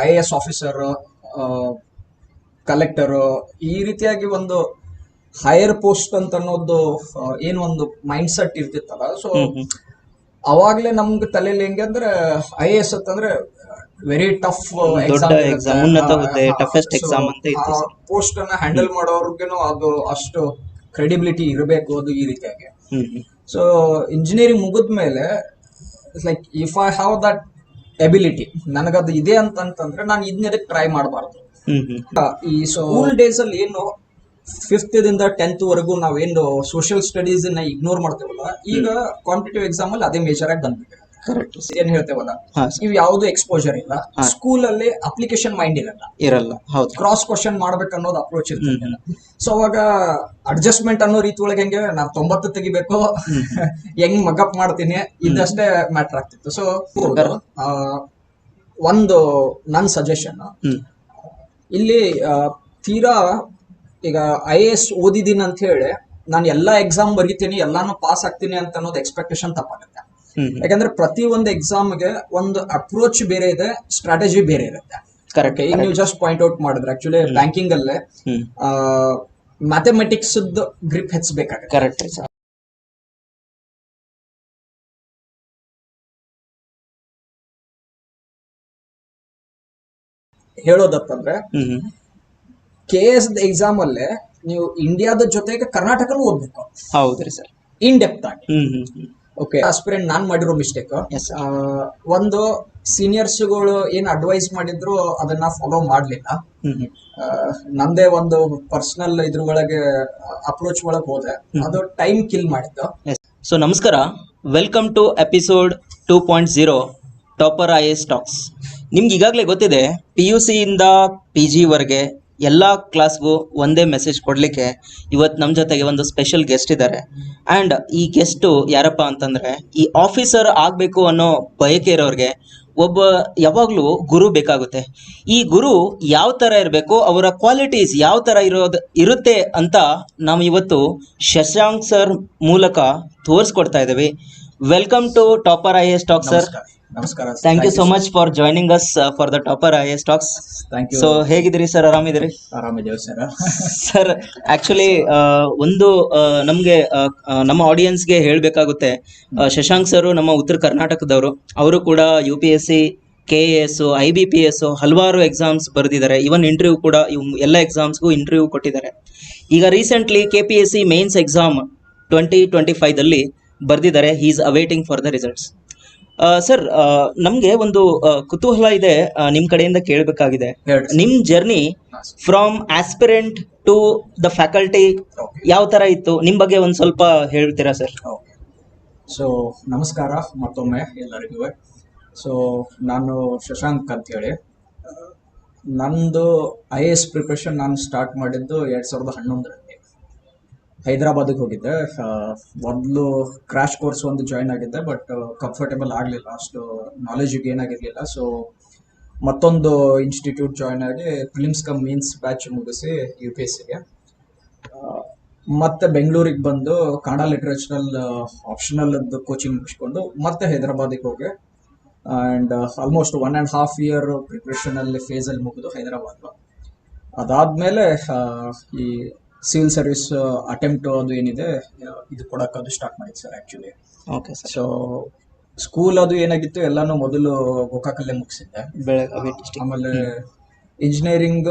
I A S officer collector ಈ ರೀತಿಯಾಗಿ ಒಂದು ಹೈಯರ್ ಪೋಸ್ಟ್ ಅಂತ ಅನ್ನೋದು ಏನು ಒಂದು ಮೈಂಡ್ ಸೆಟ್ ಇರ್ತಿತ್ತಲ್ಲ ಸೊ ಅವಾಗ್ಲೇ ನಮ್ಗೆ ತಲೆಯಲ್ಲಿ ಹೆಂಗೆ ಅಂದ್ರೆ ಐ ಎ ಎಸ್ ಅಂತಂದ್ರೆ ವೆರಿ ಟಫ್ ಎಕ್ಸಾಮ್ ಪೋಸ್ಟ್ ಅನ್ನ ಹ್ಯಾಂಡಲ್ ಮಾಡೋರ್ಗುನು ಅದು ಅಷ್ಟು ಕ್ರೆಡಿಬಿಲಿಟಿ ಇರಬೇಕು ಅದು ಈ ರೀತಿಯಾಗಿ. ಸೊ ಇಂಜಿನಿಯರಿಂಗ್ ಮುಗಿದ್ಮೇಲೆ like if I have that ability ನನಗದು ಇದೆ ಅಂತಂತಂದ್ರೆ ನಾನು ಇದನ್ನ ಟ್ರೈ ಮಾಡಬಾರ್ದು. ಈ ಸ್ಕೂಲ್ ಡೇಸ್ ಅಲ್ಲಿ ಏನು ಫಿಫ್ತ್ ದಿಂದ ಟೆಂತ್ ವರೆಗೂ ನಾವೇನು ಸೋಷಿಯಲ್ ಸ್ಟಡೀಸ್ನ ಇಗ್ನೋರ್ ಮಾಡ್ತೇವಲ್ಲ ಈಗ ಕಾಂಪಿಟೇಟಿವ್ ಎಕ್ಸಾಮ್ ಅಲ್ಲಿ ಅದೇ ಮೇಜರ್ ಆಗಿ ಬಂದ್ಬಿಟ್ಟಿದೆ. ಕರೆಕ್ಟ್ ಏನ್ ಹೇಳ್ತೇವಲ್ಲ ಇವ್ ಯಾವ್ದು ಎಕ್ಸ್ಪೋಜರ್ ಇಲ್ಲ. ಸ್ಕೂಲ್ ಅಲ್ಲಿ ಅಪ್ಲಿಕೇಶನ್ ಮೈಂಡ್ ಇರಲ್ಲ. ಇರಲ್ಲ. ಹೌದು. ಕ್ರಾಸ್ ಕ್ವಶನ್ ಮಾಡ್ಬೇಕು ಅನ್ನೋದು ಅಪ್ರೋಚ್ ಇರ್ತದೆ ಸೊ ಅವಾಗ ಅಡ್ಜಸ್ಟ್ಮೆಂಟ್ ಅನ್ನೋ ರೀತಿ ಒಳಗೆ ಹೆಂಗೆ ನಾವ್ ತೊಂಬತ್ತು ತೆಗಿಬೇಕು. ಹೆಂಗ್ ಮಗಪ್ ಮಾಡ್ತೀನಿ ಇದಷ್ಟೇ ಮ್ಯಾಟರ್ ಆಗ್ತಿತ್ತು. ಸೊ ಒಂದು ನನ್ ಸಜೆಷನ್ ಇಲ್ಲಿ ತೀರಾ ಈಗ ಐ ಎ ಎಸ್ ಓದಿದೀನಿ ಅಂತ ಹೇಳಿ ನಾನು ಎಲ್ಲಾ ಎಕ್ಸಾಮ್ ಬರೀತೀನಿ ಎಲ್ಲಾನು ಪಾಸ್ ಆಗ್ತೀನಿ ಅಂತ ಅನ್ನೋದು ಎಕ್ಸ್ಪೆಕ್ಟೇಷನ್ ತಪ್ಪಾಗುತ್ತೆ. ಯಾಕಂದ್ರೆ ಪ್ರತಿ ಒಂದು ಎಕ್ಸಾಮ್ಗೆ ಒಂದು ಅಪ್ರೋಚ್ ಬೇರೆ ಇದೆ ಸ್ಟ್ರಾಟಜಿ ಬೇರೆ ಇರುತ್ತೆ. ಕರೆಕ್ಟ್ ಈಗ ನೀವು ಜಸ್ಟ್ ಪಾಯಿಂಟ್ ಔಟ್ ಮಾಡಿದ್ರೆ ಆಕ್ಚುಲಿ ಬ್ಯಾಂಕಿಂಗ್ ಅಲ್ಲೇ ಮ್ಯಾಥಮೆಟಿಕ್ಸ್ ಗ್ರಿಪ್ ಹೆಚ್ಚಬೇಕಾಗುತ್ತೆ correct hmm K S exam ಅಲ್ಲೇ ನೀವು ಇಂಡಿಯಾದ ಜೊತೆಗೆ ಕರ್ನಾಟಕನೂ ಓದ್ಬೇಕು. ಹೌದ್ರಿ ಸರ್. ಇನ್ ಡೆಪ್ತ್ ಆಗಿ. ಹ್ಮ್ ಹ್ಮ್ ಹ್ಮ್. ಓಕೆ ಆಸ್ಪಿರೆಂಟ್ ನಾನ್ ಮಾಡಿರೋ ಮಿಸ್ಟೇಕ್. ಒಂದು ಸೀನಿಯರ್ಸ್ಗಳು ಏನ್ ಅಡ್ವೈಸ್ ಮಾಡಿದ್ರು ಅದನ್ನ ಫಾಲೋ ಮಾಡ್ಲಿಲ್ಲ. ನಂದೇ ಒಂದು ಪರ್ಸನಲ್ ಇದ್ರ ಒಳಗೆ ಅಪ್ರೋಚ್ ಒಳಗೆ ಹೋದೆ. ಅದು ಟೈಮ್ ಕಿಲ್ ಮಾಡಿದ್ದು. ಸೊ ನಮಸ್ಕಾರ. Welcome to episode two point zero topper I S talks ನಿಮ್ಗೆ ಈಗಾಗಲೇ ಗೊತ್ತಿದೆ ಪಿ ಯು ಸಿಯಿಂದ ಪಿ ಜಿವರೆಗೆ ಎಲ್ಲ ಕ್ಲಾಸ್ಗೂ ಒಂದೇ ಮೆಸೇಜ್ ಕೊಡಲಿಕ್ಕೆ ಇವತ್ತು ನಮ್ಮ ಜೊತೆಗೆ ಒಂದು ಸ್ಪೆಷಲ್ ಗೆಸ್ಟ್ ಇದ್ದಾರೆ ಆ್ಯಂಡ್ ಈ ಗೆಸ್ಟು ಯಾರಪ್ಪ ಅಂತಂದರೆ, ಈ ಆಫೀಸರ್ ಆಗಬೇಕು ಅನ್ನೋ ಬಯಕೆ ಇರೋರಿಗೆ ಒಬ್ಬ ಯಾವಾಗಲೂ ಗುರು ಬೇಕಾಗುತ್ತೆ. ಈ ಗುರು ಯಾವ ಥರ ಇರಬೇಕು, ಅವರ ಕ್ವಾಲಿಟೀಸ್ ಯಾವ ಥರ ಇರೋದು ಇರುತ್ತೆ ಅಂತ ನಾವು ಇವತ್ತು ಶಶಾಂಕ್ ಸರ್ ಮೂಲಕ ತೋರಿಸ್ಕೊಡ್ತಾ ಇದ್ದೀವಿ. Welcome to topper I S talk sir ನಮಸ್ಕಾರ thank you so much for joining us for the topper I S talks thank you so ಹೇಗಿದ್ದೀರಿ ಸರ್ ಆರಾಮಿದ್ದೀರಿ? ಆರಾಮಿದ್ದೇವೆ ಸರ್ ಸರ್ ಆಕ್ಚುಲಿ ಒಂದು ನಮಗೆ ನಮ್ಗೆ ಆ, ಆ, ನಮ್ಮ ಆಡಿಯನ್ಸ್ಗೆ ಹೇಳಬೇಕಾಗುತ್ತೆ. ಶಶಾಂಕ್ ಸರ್ ನಮ್ಮ ಉತ್ತರ ಕರ್ನಾಟಕದವರು. ಅವರು ಕೂಡ U P S C K A S I B P S ಹಲವಾರು ಎಕ್ಸಾಮ್ಸ್ ಬರೆದಿದ್ದಾರೆ. ಇವನ್ ಇಂಟರ್ವ್ಯೂ ಕೂಡ ಎಲ್ಲ ಎಕ್ಸಾಮ್ಸ್ಗೂ ಇಂಟರ್ವ್ಯೂ ಕೊಟ್ಟಿದ್ದಾರೆ. ಈಗ recently K P S C mains exam twenty twenty ಫೈವ್ದಲ್ಲಿ ಬರೆದಿದ್ದಾರೆ. He is awaiting for the results sir ನಮಗೆ ಒಂದು ಕುತೂಹಲ ಇದೆ ನಿಮ್ ಕಡೆಯಿಂದ ಕೇಳಬೇಕಾಗಿದೆ. ನಿಮ್ journey from aspirant to the faculty ಯಾವ ತರ ಇತ್ತು? ನಿಮ್ ಬಗ್ಗೆ ಒಂದ್ ಸ್ವಲ್ಪ ಹೇಳ್ತೀರಾ ಸರ್? ಸೊ ನಮಸ್ಕಾರ ಮತ್ತೊಮ್ಮೆ ಎಲ್ಲರಿಗೂ. ಸೊ ನಾನು ಶಶಾಂಕ್ ಅಂತ ಹೇಳಿ ನಂದು ಐ ಎ ಎಸ್ ಪ್ರಿಪ್ರೇಷನ್ ನಾನು ಸ್ಟಾರ್ಟ್ ಮಾಡಿದ್ದು ಎರಡು ಸಾವಿರದ ಹನ್ನೊಂದರಲ್ಲಿ. ಹೈದರಾಬಾದಿಗೆ ಹೋಗಿದ್ದೆ. ಮೊದಲು ಕ್ರಾಶ್ ಕೋರ್ಸ್ ಒಂದು ಜಾಯ್ನ್ ಆಗಿದ್ದೆ ಬಟ್ ಕಂಫರ್ಟೇಬಲ್ ಆಗಲಿಲ್ಲ. ಅಷ್ಟು ನಾಲೆಜ್ ಗೇನ್ ಸೊ ಮತ್ತೊಂದು ಇನ್ಸ್ಟಿಟ್ಯೂಟ್ ಜಾಯ್ನ್ ಆಗಿ ಫಿಲಿಮ್ಸ್ ಕಮ್ ಮೀನ್ಸ್ ಬ್ಯಾಚ್ ಮುಗಿಸಿ ಯು ಪಿ ಎಸ್ ಸಿಗೆ ಮತ್ತೆ ಬೆಂಗಳೂರಿಗೆ ಬಂದು ಕನ್ನಡ ಲಿಟ್ರೇಚರಲ್ ಆಪ್ಷನಲ್ ಕೋಚಿಂಗ್ ಮುಗಿಸ್ಕೊಂಡು ಮತ್ತೆ ಹೈದರಾಬಾದಿಗೆ ಹೋಗಿ and almost one and half year ಪ್ರಿಪ್ರೇಷನಲ್ಲಿ ಫೇಸಲ್ಲಿ ಮುಗಿದು ಹೈದರಾಬಾದ್ ಅದಾದ್ಮೇಲೆ ಆ, ಈ ಸಿವಿಲ್ ಸರ್ವಿಸ್ ಅಟೆಂಪ್ಟ್ ಅದು ಏನಿದೆ ಇದು ಕೊಡಕ್ಕೆ ಅದು ಸ್ಟಾರ್ಟ್ ಮಾಡಿದ್ದು sir actually okay sir so school ಅದು ಏನಾಗಿತ್ತು ಎಲ್ಲಾನು ಮೊದಲು ಗೋಕಾಕಲ್ಲೇ ಮುಗಿಸಿದ್ದೆ. ಬೆಳಗಾವಿ ಡಿಸ್ಟಿಕ್ ಆಮೇಲೆ ಇಂಜಿನಿಯರಿಂಗ್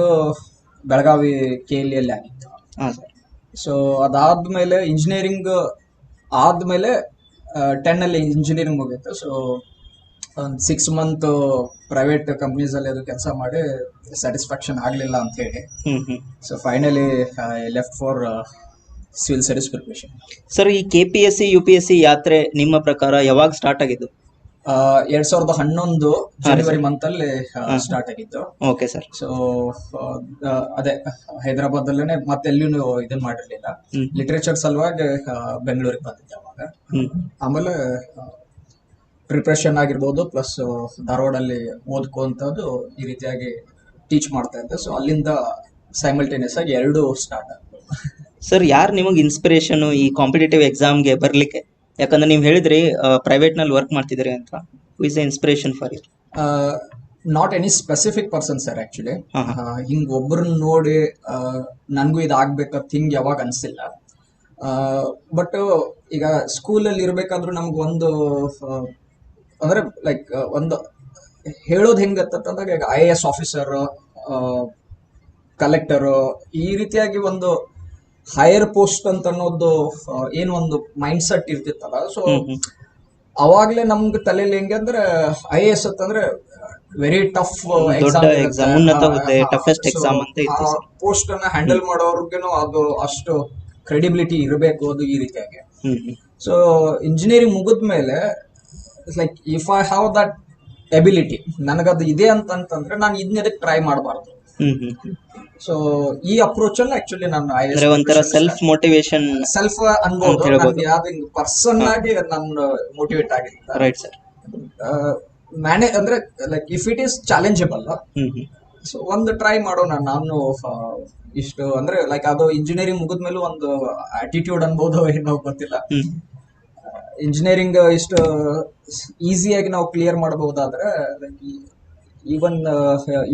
ಬೆಳಗಾವಿ ಕೆ ಎಲ್ ಎಲ್ಲಿ ಆಗಿತ್ತು. ಹಾಂ ಸರ್ ಸೊ ಅದಾದ್ಮೇಲೆ ಇಂಜಿನಿಯರಿಂಗ್ ಆದ್ಮೇಲೆ ಟೆನ್ ಅಲ್ಲಿ ಇಂಜಿನಿಯರಿಂಗ್ ಹೋಗಿತ್ತು ಸೊ ಒಂದು ಸಿಕ್ಸ್ ಮಂತ್ ಪ್ರೈವೇಟ್ ಕಂಪ್ನೀಸ್ ಅಲ್ಲಿ ಅದು ಕೆಲಸ ಮಾಡಿ ಸ್ಯಾಟಿಸ್ಫ್ಯಾಕ್ಷನ್ ಆಗಲಿಲ್ಲ ಅಂತ ಹೇಳಿ. So finally left for civil service preparation sir ಈ K P S C U P S C ಯಾತ್ರೆ ನಿಮ್ಮ ಪ್ರಕಾರ ಯಾವಾಗ ಸ್ಟಾರ್ಟ್ ಆಗಿದ್ದು? ಎರಡ್ ಸಾವಿರದ ಹನ್ನೊಂದು ಜನವರಿ ಮಂತ್ ಅಲ್ಲಿ ಸ್ಟಾರ್ಟ್ ಆಗಿತ್ತು ಓಕೆ ಸರ್ ಸೊ ಅದೇ ಹೈದರಾಬಾದ್ ಅಲ್ಲೇ ಎಲ್ಲಿಯೂ ಇದನ್ನ ಮಾಡಿರ್ಲಿಲ್ಲ. ಲಿಟರೇಚರ್ ಸಲುವಾಗಿ ಬೆಂಗಳೂರಿಗೆ ಬಂದಿದ್ದೆ ಅವಾಗ. ಆಮೇಲೆ ಪ್ರಿಪ್ರೇಷನ್ ಆಗಿರ್ಬೋದು ಪ್ಲಸ್ ಧಾರವಾಡಲ್ಲಿ ಓದ್ಕೊಂತದ್ದು ಈ ರೀತಿಯಾಗಿ ಟೀಚ್ ಮಾಡ್ತಾ ಇದ್ದೆ. ಸೊ ಅಲ್ಲಿಂದ ಸೈಮಲ್ಟೇನಿಯಸ್ ಆಗಿ ಎರಡು ಸ್ಟಾರ್ಟ್ ಆಗ್ತದೆ ಸರ್ ಯಾರು ನಿಮಗೆ ಇನ್ಸ್ಪಿರೇಷನ್ ಈ ಕಾಂಪಿಟೇಟಿವ್ ಎಕ್ಸಾಮ್ಗೆ ಬರಲಿಕ್ಕೆ? ಯಾಕಂದ್ರೆ ನೀವು ಹೇಳಿದ್ರಿ ಪ್ರೈವೇಟ್ನಲ್ಲಿ ವರ್ಕ್ ಮಾಡ್ತಿದ್ರಿ ಅಂತ. Who is inspiration for you not any specific person sir actually ಹಿಂಗ್ ಒಬ್ಬರನ್ನ ನೋಡಿ ನನಗೂ ನನ್ಗೂ ಇದು ಹಿಂಗ್ ಯಾವಾಗ ಅನ್ಸಿಲ್ಲ. ಬಟ್ ಈಗ ಸ್ಕೂಲಲ್ಲಿ ಇರಬೇಕಾದ್ರೂ ನಮ್ಗೆ ಒಂದು ಅಂದ್ರೆ ಲೈಕ್ ಒಂದು ಹೇಳೋದು ಹೆಂಗತ್ತಂದಾಗ ಈಗ I A S officer collector ಈ ರೀತಿಯಾಗಿ ಒಂದು ಹೈಯರ್ ಪೋಸ್ಟ್ ಅಂತ ಅನ್ನೋದು ಆ, ಏನು ಒಂದು ಮೈಂಡ್ ಸೆಟ್ ಇರ್ತಿತ್ತಲ್ಲ ಸೊ ಅವಾಗ್ಲೇ ನಮ್ಗೆ ತಲೆಯಲ್ಲಿ ಹೆಂಗೆ ಅಂದ್ರೆ ಐ ಎ ಎಸ್ ಅಂತಂದ್ರೆ ವೆರಿ ಟಫ್ ಎಕ್ಸಾಮ್. ಪೋಸ್ಟ್ ಅನ್ನ ಹ್ಯಾಂಡಲ್ ಮಾಡೋರ್ಗುನು ಅದು ಅಷ್ಟು ಕ್ರೆಡಿಬಿಲಿಟಿ ಇರಬೇಕು ಅದು ಈ ರೀತಿಯಾಗಿ. ಸೊ ಇಂಜಿನಿಯರಿಂಗ್ ಮುಗಿದ್ಮೇಲೆ like if I have that ability ನನಗದು ಇದೆ ಅಂತಂತಂದ್ರೆ ನಾನು ಇದನ್ನೆದಕ್ಕೆ ಟ್ರೈ ಮಾಡಬಾರ್ದು. ಸೊ ಈ ಅಪ್ರೋಚ್ ಅಲ್ಲಿ ಆಕ್ಚುಲಿ ನಾನು ಒಂಥರ ಸೆಲ್ಫ್ ಮೋಟಿವೇಶನ್ ಸೆಲ್ಫ್ ಅನ್ಬೋದು. ಯಾವ್ದು ಹಿಂಗ್ ಪರ್ಸನ್ ಆಗಿ ನನ್ನ ಮೋಟಿವೇಟ್ ಆಗಿಲ್ಲ ರೈಟ್ ಸರ್ ಮ್ಯಾನೇ ಅಂದ್ರೆ like if it is challengeable so ಒಂದು ಟ್ರೈ ಮಾಡೋಣ ನಾನು ಇಷ್ಟು ಅಂದ್ರೆ ಲೈಕ್ ಅದು ಇಂಜಿನಿಯರಿಂಗ್ ಮುಗಿದ್ಮೇಲೂ ಒಂದು ಆಟಿಟ್ಯೂಡ್ ಅನ್ಬೋದು ಏನೋ ಗೊತ್ತಿಲ್ಲ. ಇಂಜಿನಿಯರಿಂಗ್ ಇಷ್ಟು ಈಸಿಯಾಗಿ ನಾವು ಕ್ಲಿಯರ್ ಮಾಡಬಹುದಾದ್ರೆ ಈವನ್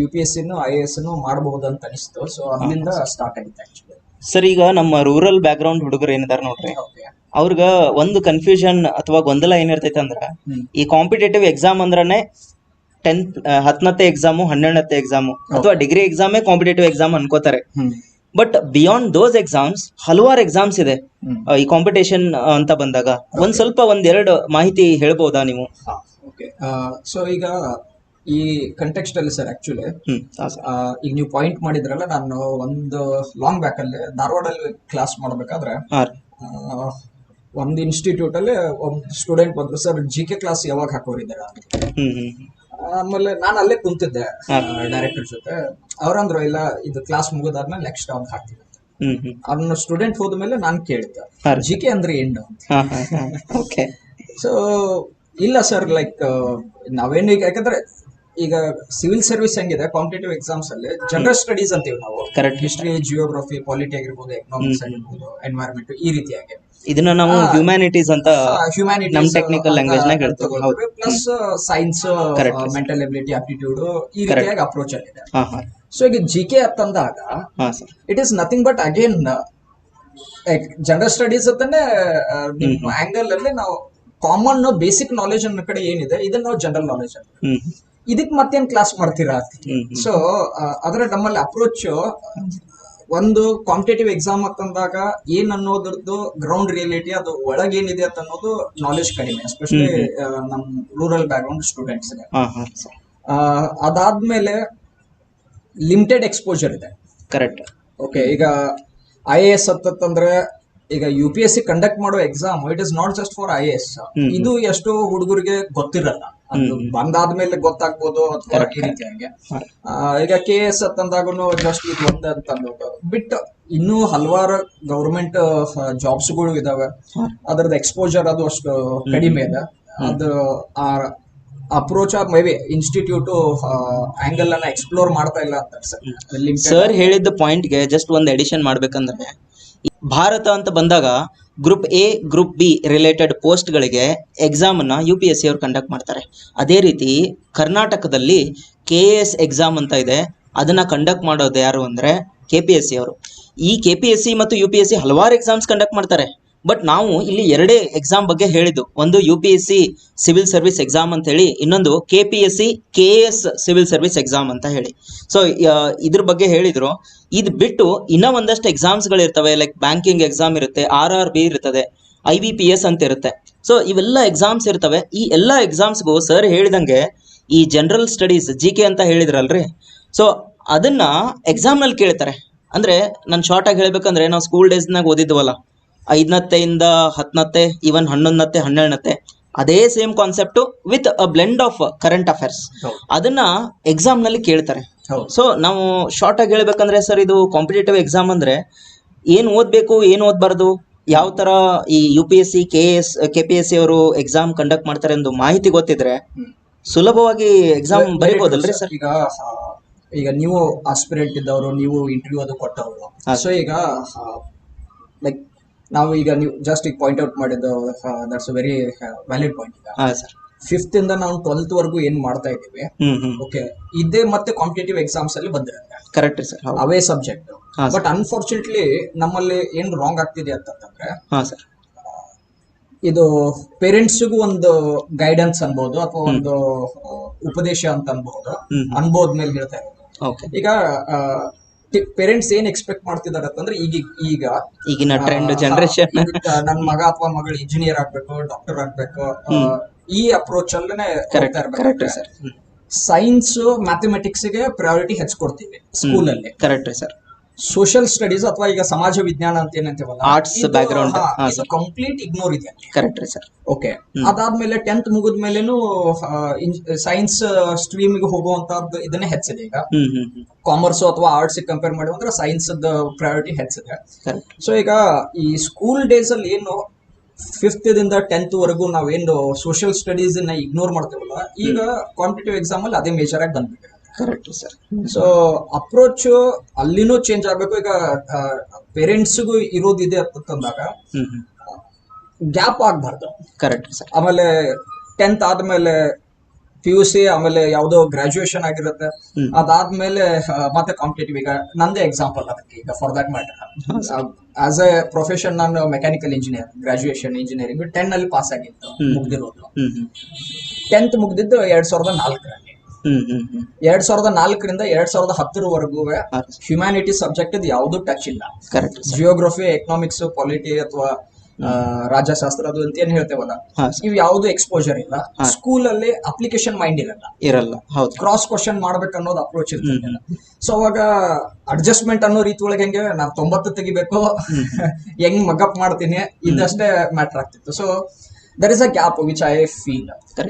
ಯು ಪಿ ಎಸ್ ಸಿನೂ ಐ ಎ ಎಸ್ ಮಾಡಬಹುದು ಅಂತ ಅನಿಸ್ತು. ಸೊ ಅಲ್ಲಿಂದ ಸ್ಟಾರ್ಟ್ ಆಗಿತ್ತು ಆಕ್ಚುಲಿ ಸರ್ ಈಗ ನಮ್ಮ ರೂರಲ್ ಬ್ಯಾಕ್ ಗ್ರೌಂಡ್ ಹುಡುಗರು ಏನಿದಾರ ನೋಡ್ರಿ. ಅವ್ರಗ ಒಂದು ಕನ್ಫ್ಯೂಷನ್ ಅಥವಾ ಗೊಂದಲ ಏನಿರ್ತೈತೆ ಅಂದ್ರ. ಈ ಕಾಂಪಿಟೇಟಿವ್ ಎಕ್ಸಾಮ್ ಅಂದ್ರೆ ಟೆಂತ್ ಹತ್ತನತ್ತೆ ಎಕ್ಸಾಮು ಹನ್ನೆರಡನತ್ತೆ ಎಕ್ಸಾಮು ಅಥವಾ ಡಿಗ್ರಿ ಎಕ್ಸಾಮೇ ಕಾಂಪಿಟೇಟಿವ್ ಎಕ್ಸಾಮ್ ಅನ್ಕೋತಾರೆ. ಬಟ್ ಬಿಯಾಂಡ್ ದೋಸ್ ಎಕ್ಸಾಮ್ಸ್ ಹಲವಾರು ಎಕ್ಸಾಮ್ಸ್ ಇದೆ. ಈ ಕಾಂಪಿಟೇಷನ್ ಅಂತ ಬಂದಾಗ. ಒಂದ್ ಸ್ವಲ್ಪ ಒಂದೆರಡು ಮಾಹಿತಿ ಹೇಳ್ಬೋದಾ ನೀವು? ಓಕೆ ಸೊ ಈಗ ಈ ಕಂಟೆಕ್ಸ್ಟ್ ಅಲ್ಲಿ ಸರ್ ಆಕ್ಚುಲಿ ಈಗ ನೀವು ಪಾಯಿಂಟ್ ಮಾಡಿದ್ರಲ್ಲ ನಾನು ಒಂದು ಲಾಂಗ್ ಬ್ಯಾಕ್ ಅಲ್ಲಿ ಧಾರವಾಡಲ್ಲಿ ಕ್ಲಾಸ್ ಮಾಡಬೇಕಾದ್ರೆ ಒಂದ್ ಇನ್ಸ್ಟಿಟ್ಯೂಟ್ ಅಲ್ಲಿ ಒಂದು ಸ್ಟೂಡೆಂಟ್ ಬಂದ್ರು. ಸರ್ ಜಿ ಕೆ ಕ್ಲಾಸ್ ಯಾವಾಗ ಹಾಕೋರಿದ್ದಾರೆ. ಆಮೇಲೆ ನಾನು ಅಲ್ಲೇ ಕುಂತಿದ್ದೆ. ಡೈರೆಕ್ಟರ್ ಜೊತೆ. ಅವ್ರಂದ್ರು ಇಲ್ಲ ಇದು ಕ್ಲಾಸ್ ಮುಗಿದಾದ್ಮೇಲೆ ನೆಕ್ಸ್ಟ್ ಅವ್ನ್ ಹಾಕ್ತೀನಿ ಅವ್ನ ಸ್ಟೂಡೆಂಟ್ ಹೋದ್ಮೇಲೆ ನಾನು ಕೇಳಿದ್ದೆ ಹಾ. ಜಿ ಕೆ ಅಂದ್ರೆ ಏನು ಓಕೆ ಸೊ ಇಲ್ಲ ಸರ್ ಲೈಕ್ ನಾವೇನು ಈಗ ಯಾಕಂದ್ರೆ ಈಗ ಸಿವಿಲ್ ಸರ್ವಿಸ್ ಹೆಂಗಿದೆ ಕಾಂಪಿಟೇಟಿವ್ ಎಕ್ಸಾಮ್ಸ್ ಅಲ್ಲಿ ಜನರಲ್ ಸ್ಟಡೀಸ್ ಅಂತೀವಿ ನಾವು. ಕರೆಕ್ಟ್ ಹಿಸ್ಟ್ರಿ ಜಿಯೋಗ್ರಫಿ ಪಾಲಿಟಿ ಆಗಿರ್ಬೋದು ಎಕನಾಮಿಕ್ಸ್ ಆಗಿರ್ಬೋದು ಎನ್ವೈರ್ಮೆಂಟ್ ಈ ರೀತಿಯಾಗಿ. ಇದನ್ನ ನಾವು ಹ್ಯುಮ್ಯಾನಿಟೀಸ್ ಅಂತ ಹ್ಯುಮ್ಯಾನಿಟಿ ನಮ್ ಟೆಕ್ನಿಕಲ್ ಲ್ಯಾಂಗ್ವೇಜ್ ನಾಗ ಹೇಳ್ತೀವಿ. Plus science. Mental ability aptitude ಈ ರೀತಿಯಾಗಿ ಅಪ್ರೋಚ್ ಆಗಿದೆ ಸೊ ಈಗ ಜಿ ಕೆ ಅಂತಂದಾಗ it is nothing but again general studies ಅಂತಾನೆ ಆಂಗಲ್ ಅಲ್ಲಿ ನಾವು ಕಾಮನ್ ಬೇಸಿಕ್ ನಾಲೆಜ್ ಅನ್ನೋ ಕಡೆ ಏನಿದೆ ಇದನ್ನ ನಾವು ಜನರಲ್ ನಾಲೆಜ್ ಅಂತ. ಇದಕ್ ಮತ್ತೇನ್ ಕ್ಲಾಸ್ ಮಾಡ್ತೀರಾ ಸೊ ಅದ್ರ ನಮ್ಮಲ್ಲಿ ಅಪ್ರೋಚ್ ಒಂದು ಕಾಂಪಿಟೇಟಿವ್ ಎಕ್ಸಾಮ್ ಅಂತಂದಾಗ ಏನ್ ಅನ್ನೋದ್ರದ್ದು ಗ್ರೌಂಡ್ ರಿಯಾಲಿಟಿ ಅದು ಒಳಗೇನಿದೆ ಅಂತ ಅನ್ನೋದು ನಾಲೆಜ್ ಕಡಿಮೆ ಎಸ್ಪೆಷಲಿ ನಮ್ ರೂರಲ್ ಬ್ಯಾಕ್ ಗ್ರೌಂಡ್ ಹಾ ಅದಾದ್ಮೇಲೆ ಲಿಮಿಟೆಡ್ ಎಕ್ಸ್ಪೋಜರ್ ಇದೆ. ಕರೆಕ್ಟ್ ಓಕೆ ಈಗ ಐ ಎ ಎಸ್ ಅಂತಂದ್ರೆ ಈಗ U P S C conduct ಮಾಡೋ exam it is not just for I A S ಇದು ಎಷ್ಟು ಹುಡುಗರಿಗೆ ಗೊತ್ತಿರಲ್ಲ. ಅದು ಬಂದಾದ್ಮೇಲೆ ಗೊತ್ತಾಗ್ಬೋದು ಅಥವಾ ಈ ರೀತಿ ಹಂಗೆ. ಈಗ ಕೆ ಎಸ್ ತಂದಾಗೂ ಜಸ್ಟ್ ಇದು ಒಂದೇ ಬಿಟ್ ಇನ್ನೂ ಹಲವಾರು ಗೌರ್ಮೆಂಟ್ ಜಾಬ್ಸ್ಗಳು ಇದಾವೆ. ಅದ್ರದ್ದು ಎಕ್ಸ್ಪೋಜರ್ ಅದು ಅಷ್ಟು ಕಡಿಮೆ ಇದೆ. ಅದು ಆ approach of maybe institute angle ಅನ್ನ ಎಕ್ಸ್ಪ್ಲೋರ್ ಮಾಡ್ತಾ ಇಲ್ಲ ಅಂತ ಸರ್ ಸರ್ ಹೇಳಿದ್ದ ಪಾಯಿಂಟ್ಗೆ ಜಸ್ಟ್ ಒಂದು ಎಡಿಷನ್ ಮಾಡ್ಬೇಕಂದ್ರೆ ಭಾರತ ಅಂತ ಬಂದಾಗ group A, group B related ಪೋಸ್ಟ್ಗಳಿಗೆ ಎಕ್ಸಾಮನ್ನು ಯು ಪಿ ಎಸ್ ಸಿ ಅವ್ರು ಕಂಡಕ್ಟ್ ಮಾಡ್ತಾರೆ. ಅದೇ ರೀತಿ ಕರ್ನಾಟಕದಲ್ಲಿ ಕೆ ಎ ಎಸ್ ಎಕ್ಸಾಮ್ ಅಂತ ಇದೆ. ಅದನ್ನು ಕಂಡಕ್ಟ್ ಮಾಡೋದು ಯಾರು ಅಂದರೆ ಕೆ ಪಿ ಎಸ್ ಸಿ ಅವರು. ಈ ಕೆ ಪಿ ಎಸ್ ಸಿ ಮತ್ತು ಯು ಪಿ ಎಸ್ ಸಿ ಹಲವಾರು ಎಕ್ಸಾಮ್ಸ್ ಕಂಡಕ್ಟ್ ಮಾಡ್ತಾರೆ. ಬಟ್ ನಾವು ಇಲ್ಲಿ ಎರಡೇ ಎಕ್ಸಾಮ್ ಬಗ್ಗೆ ಹೇಳಿದ್ದು. ಒಂದು U P S C civil service exam ಅಂತ ಹೇಳಿ, ಇನ್ನೊಂದು K P S C K S civil service exam ಅಂತ ಹೇಳಿ. ಸೊ ಇದ್ರ ಬಗ್ಗೆ ಹೇಳಿದ್ರು. ಇದು ಬಿಟ್ಟು ಇನ್ನೂ ಒಂದಷ್ಟು ಎಕ್ಸಾಮ್ಸ್ಗಳಿರ್ತವೆ ಲೈಕ್ ಬ್ಯಾಂಕಿಂಗ್ ಎಕ್ಸಾಮ್ ಇರುತ್ತೆ ಆರ್ ಆರ್ ಬಿ ಇರ್ತದೆ ಐ ಬಿ ಪಿ ಎಸ್ ಅಂತ ಇರುತ್ತೆ. ಸೊ ಇವೆಲ್ಲ ಎಕ್ಸಾಮ್ಸ್ ಇರ್ತವೆ. ಈ ಎಲ್ಲ ಎಕ್ಸಾಮ್ಸ್ಗೂ ಸರ್ ಹೇಳಿದಂಗೆ ಈ ಜನರಲ್ ಸ್ಟಡೀಸ್ ಜಿ ಕೆ ಅಂತ ಹೇಳಿದ್ರಲ್ರಿ? ಸೊ ಅದನ್ನ ಎಕ್ಸಾಮ್ನಲ್ಲಿ ಕೇಳ್ತಾರೆ. ಅಂದ್ರೆ, ನಾನು ಶಾರ್ಟ್ ಆಗಿ ಹೇಳ್ಬೇಕಂದ್ರೆ ನಾವು ಸ್ಕೂಲ್ ಡೇಸ್ನಾಗ ಓದಿದ್ವಲ್ಲ. ಐದನತ್ತೆಯಿಂದ ಹತ್ತನತ್ತೆ ಈವನ್ ಹನ್ನೊಂದತ್ತೆ ಹನ್ನೆರಡನತ್ತೆ. ಅದೇ same concept with a blend of current affairs ಅದನ್ನ ಎಕ್ಸಾಮ್ನಲ್ಲಿ ಕೇಳ್ತಾರೆ. ಸೊ ನಾವು ಶಾರ್ಟ್ ಆಗಿ ಹೇಳ್ಬೇಕಂದ್ರೆ ಸರ್ ಇದು ಕಾಂಪಿಟೇಟಿವ್ ಎಕ್ಸಾಮ್ ಅಂದ್ರೆ ಏನ್ ಓದ್ಬೇಕು ಏನು ಓದ್ಬಾರ್ದು ಯಾವ ತರ ಈ U P S C K S K P S C ಅವರು ಎಕ್ಸಾಮ್ ಕಂಡಕ್ಟ್ ಮಾಡ್ತಾರೆ ಎಂದು ಮಾಹಿತಿ ಗೊತ್ತಿದ್ರೆ ಸುಲಭವಾಗಿ ಎಕ್ಸಾಮ್ ಬರೀಬಹುದಲ್ರಿ ಸರ್ ಈಗ ಈಗ ನೀವು ಆಸ್ಪಿರೆಂಟ್ ಇದ್ದವರು ನೀವು ಇಂಟರ್ವ್ಯೂ ಅದು ಕೊಟ್ಟವರು. ಸೊ ಈಗ ಲೈಕ್ ನಾವು ಈಗ ನೀವು ಜಸ್ಟ್ ಈಗ ಪಾಯಿಂಟ್ ಔಟ್ ಮಾಡಿದ್ದು ದಟ್ಸ್ ವೆರಿ ವ್ಯಾಲಿಡ್ ಪಾಯಿಂಟ್ ಈಗ. ಹಾ ಸರ್ ಫಿಫ್ತ್ ಇಂದ ನಾವು ಟ್ವೆಲ್ತ್ ವರೆಗೂ ಏನ್ ಮಾಡ್ತಾ ಇದ್ದೀವಿ ಹ್ಮ್ ಹ್ಮ್. ಓಕೆ ಇದೇ ಮತ್ತೆ ಕಾಂಪಿಟೇಟಿವ್ ಎಕ್ಸಾಮ್ಸ್ ಅಲ್ಲಿ ಬಂದಿರುತ್ತೆ. ಕರೆಕ್ಟ್ ಸರ್ ಹೌದು. ಅವೇ ಸಬ್ಜೆಕ್ಟ್ ಹಾ, ಬಟ್ ಅನ್ಫಾರ್ಚುನೇಟ್ಲಿ ನಮ್ಮಲ್ಲಿ ಏನ್ ರಾಂಗ್ ಆಗ್ತಿದೆ ಅಂತಂದ್ರೆ ಹಾ ಸರ್ ಇದು ಪೇರೆಂಟ್ಸ್ಗೂ ಒಂದು ಗೈಡೆನ್ಸ್ ಅನ್ಬೋದು ಅಥವಾ ಒಂದು ಆ, ಉಪದೇಶ ಅಂತ ಅನ್ಬಹುದು ಹ್ಮ್ ಅನ್ಬೋದ್ ಮೇಲೆ ಹೇಳ್ತಾ ಇರೋದು. ಓಕೆ ಈಗ ಪೇರೆಂಟ್ಸ್ ಏನ್ ಎಕ್ಸ್ಪೆಕ್ಟ್ ಮಾಡ್ತಿದ್ದಾರೆ ಅಂತಂದ್ರೆ ಈಗ ಈಗ ಈಗಿನ ಟ್ರೆಂಡ್ ಜನರೇಷನ್ ನನ್ನ ನನ್ ಮಗ ಅಥವಾ ಮಗಳು ಇಂಜಿನಿಯರ್ ಆಗ್ಬೇಕು ಡಾಕ್ಟರ್ ಆಗ್ಬೇಕು ಈ ಅಪ್ರೋಚ್ ಅಲ್ಲೇ ಕರೆಕ್ಟ್ ಕರೆಕ್ಟ್ ಸರ್. ಸೈನ್ಸ್ ಮ್ಯಾಥಮೆಟಿಕ್ಸ್ಗೆ ಪ್ರಯಾರಿಟಿ ಹೆಚ್ಚಿಕೊಡ್ತೀವಿ ಸ್ಕೂಲ್ ಅಲ್ಲಿ. Correct sir. ಸೋಷಿಯಲ್ ಸ್ಟಡೀಸ್ ಅಥವಾ ಈಗ ಸಮಾಜ ವಿಜ್ಞಾನ ಅಂತ ಏನಂತೀವಲ್ಲ ಆರ್ಟ್ಸ್ background. ಹಾ, sir. ಕಂಪ್ಲೀಟ್ ಇಗ್ನೋರ್ ಇದೆ ಕರೆಕ್ಟ್ ರೀ ಸರ್. ಓಕೆ ಅದಾದ್ಮೇಲೆ ಟೆಂತ್ ಮುಗಿದ ಮೇಲೇನು ಸೈನ್ಸ್ ಸ್ಟ್ರೀಮ್ಗೆ ಹೋಗುವಂತದ್ದು ಇದನ್ನೇ ಹೆಚ್ಚಿದೆ ಈಗ. ಹ್ಮ್ ಹ್ಮ್ ಹ್ಮ್. ಕಾಮರ್ಸ್ ಅಥವಾ ಆರ್ಟ್ಸ್ ಕಂಪೇರ್ ಮಾಡಿದ್ರೆ ಸೈನ್ಸ್ ಪ್ರಯಾರಿಟಿ ಹೆಚ್ಚಿದೆ. ಕರೆಕ್ಟ್ ಸೊ ಈಗ ಈ ಸ್ಕೂಲ್ ಡೇಸ್ ಅಲ್ಲಿ ಏನು ಫಿಫ್ತ್ ದಿಂದ ಟೆಂತ್ ವರೆಗೂ ನಾವೇನು ಸೋಷಿಯಲ್ ಸ್ಟಡೀಸ್ನ ಇಗ್ನೋರ್ ಮಾಡ್ತೇವಲ್ಲ ಈಗ ಕಾಂಪಿಟೇಟಿವ್ ಎಕ್ಸಾಮ್ ಅಲ್ಲಿ ಅದೇ ಮೇಜರ್ ಆಗಿ ಬಂದ್ಬಿಟ್ಟಿದೆ. ಕರೆಕ್ಟ್ ಸರ್ ಸೊ ಅಪ್ರೋಚ್ ಅಲ್ಲಿನೂ ಚೇಂಜ್ ಆಗ್ಬೇಕು. ಈಗ ಪೇರೆಂಟ್ಸ್ಗೂ ಇರೋದಿದೆ ಅಂತಂದಾಗ ಗ್ಯಾಪ್ ಆಗ್ಬಾರ್ದು. ಕರೆಕ್ಟ್ ಸರ್ ಆಮೇಲೆ ಟೆಂತ್ ಆದ್ಮೇಲೆ ಪಿ ಯು ಸಿ ಆಮೇಲೆ ಯಾವುದೋ ಗ್ರಾಜುಯೇಷನ್ ಆಗಿರುತ್ತೆ. ಅದಾದ್ಮೇಲೆ ಮತ್ತೆ ಕಾಂಪಿಟೇಟಿವ್ ಈಗ ನಂದೇ ಎಕ್ಸಾಂಪಲ್ ಅದಕ್ಕೆ ಈಗ for that matter as a profession ನಾನು mechanical engineer graduation engineering ten ಅಲ್ಲಿ ಪಾಸ್ ಆಗಿತ್ತು. ಮುಗ್ದಿರೋದು. ಟೆಂತ್ ಮುಗ್ದಿದ್ದು ಎರಡ್ ಸಾವಿರದ ನಾಲ್ಕರಲ್ಲಿ. ಎರಡ್ ಸಾವಿರದ ನಾಲ್ಕರಿಂದ ಎರಡ್ ಸಾವಿರದ ಹತ್ತರವರೆಗೂ ಹ್ಯುಮ್ಯಾನಿಟಿ ಸಬ್ಜೆಕ್ಟ್ ಇದು ಯಾವ್ದು ಟಚ್ ಇಲ್ಲ. ಕರೆಕ್ಟ್ ಜಿಯೋಗ್ರಫಿ ಎಕನಾಮಿಕ್ಸ್ ಪಾಲಿಟಿ ಅಥವಾ ರಾಜ್ಯಶಾಸ್ತ್ರ ಅದು ಅಂತ ಏನ್ ಹೇಳ್ತೇವಲ್ಲ ಇವ್ ಯಾವ್ದು ಎಕ್ಸ್ಪೋಜರ್ ಇಲ್ಲ. ಸ್ಕೂಲ್ ಅಲ್ಲಿ ಅಪ್ಲಿಕೇಶನ್ ಮೈಂಡ್ ಇರಲ್ಲ. ಇರಲ್ಲ ಹೌದು. ಕ್ರಾಸ್ ಕ್ವಶನ್ ಮಾಡ್ಬೇಕು ಅನ್ನೋದು ಅಪ್ರೋಚ್ ಇರ್ತದೆ ಸೊ ಅವಾಗ ಅಡ್ಜಸ್ಟ್ಮೆಂಟ್ ಅನ್ನೋ ರೀತಿ ಒಳಗೆ ಹೆಂಗೆ ನಾನ್ ತೊಂಬತ್ತು ತೆಗಿಬೇಕು ಹೆಂಗ್ ಮಗಪ್ ಮಾಡ್ತೀನಿ ಇದಷ್ಟೇ ಮ್ಯಾಟರ್ ಆಗ್ತಿತ್ತು. So there is a gap which I feel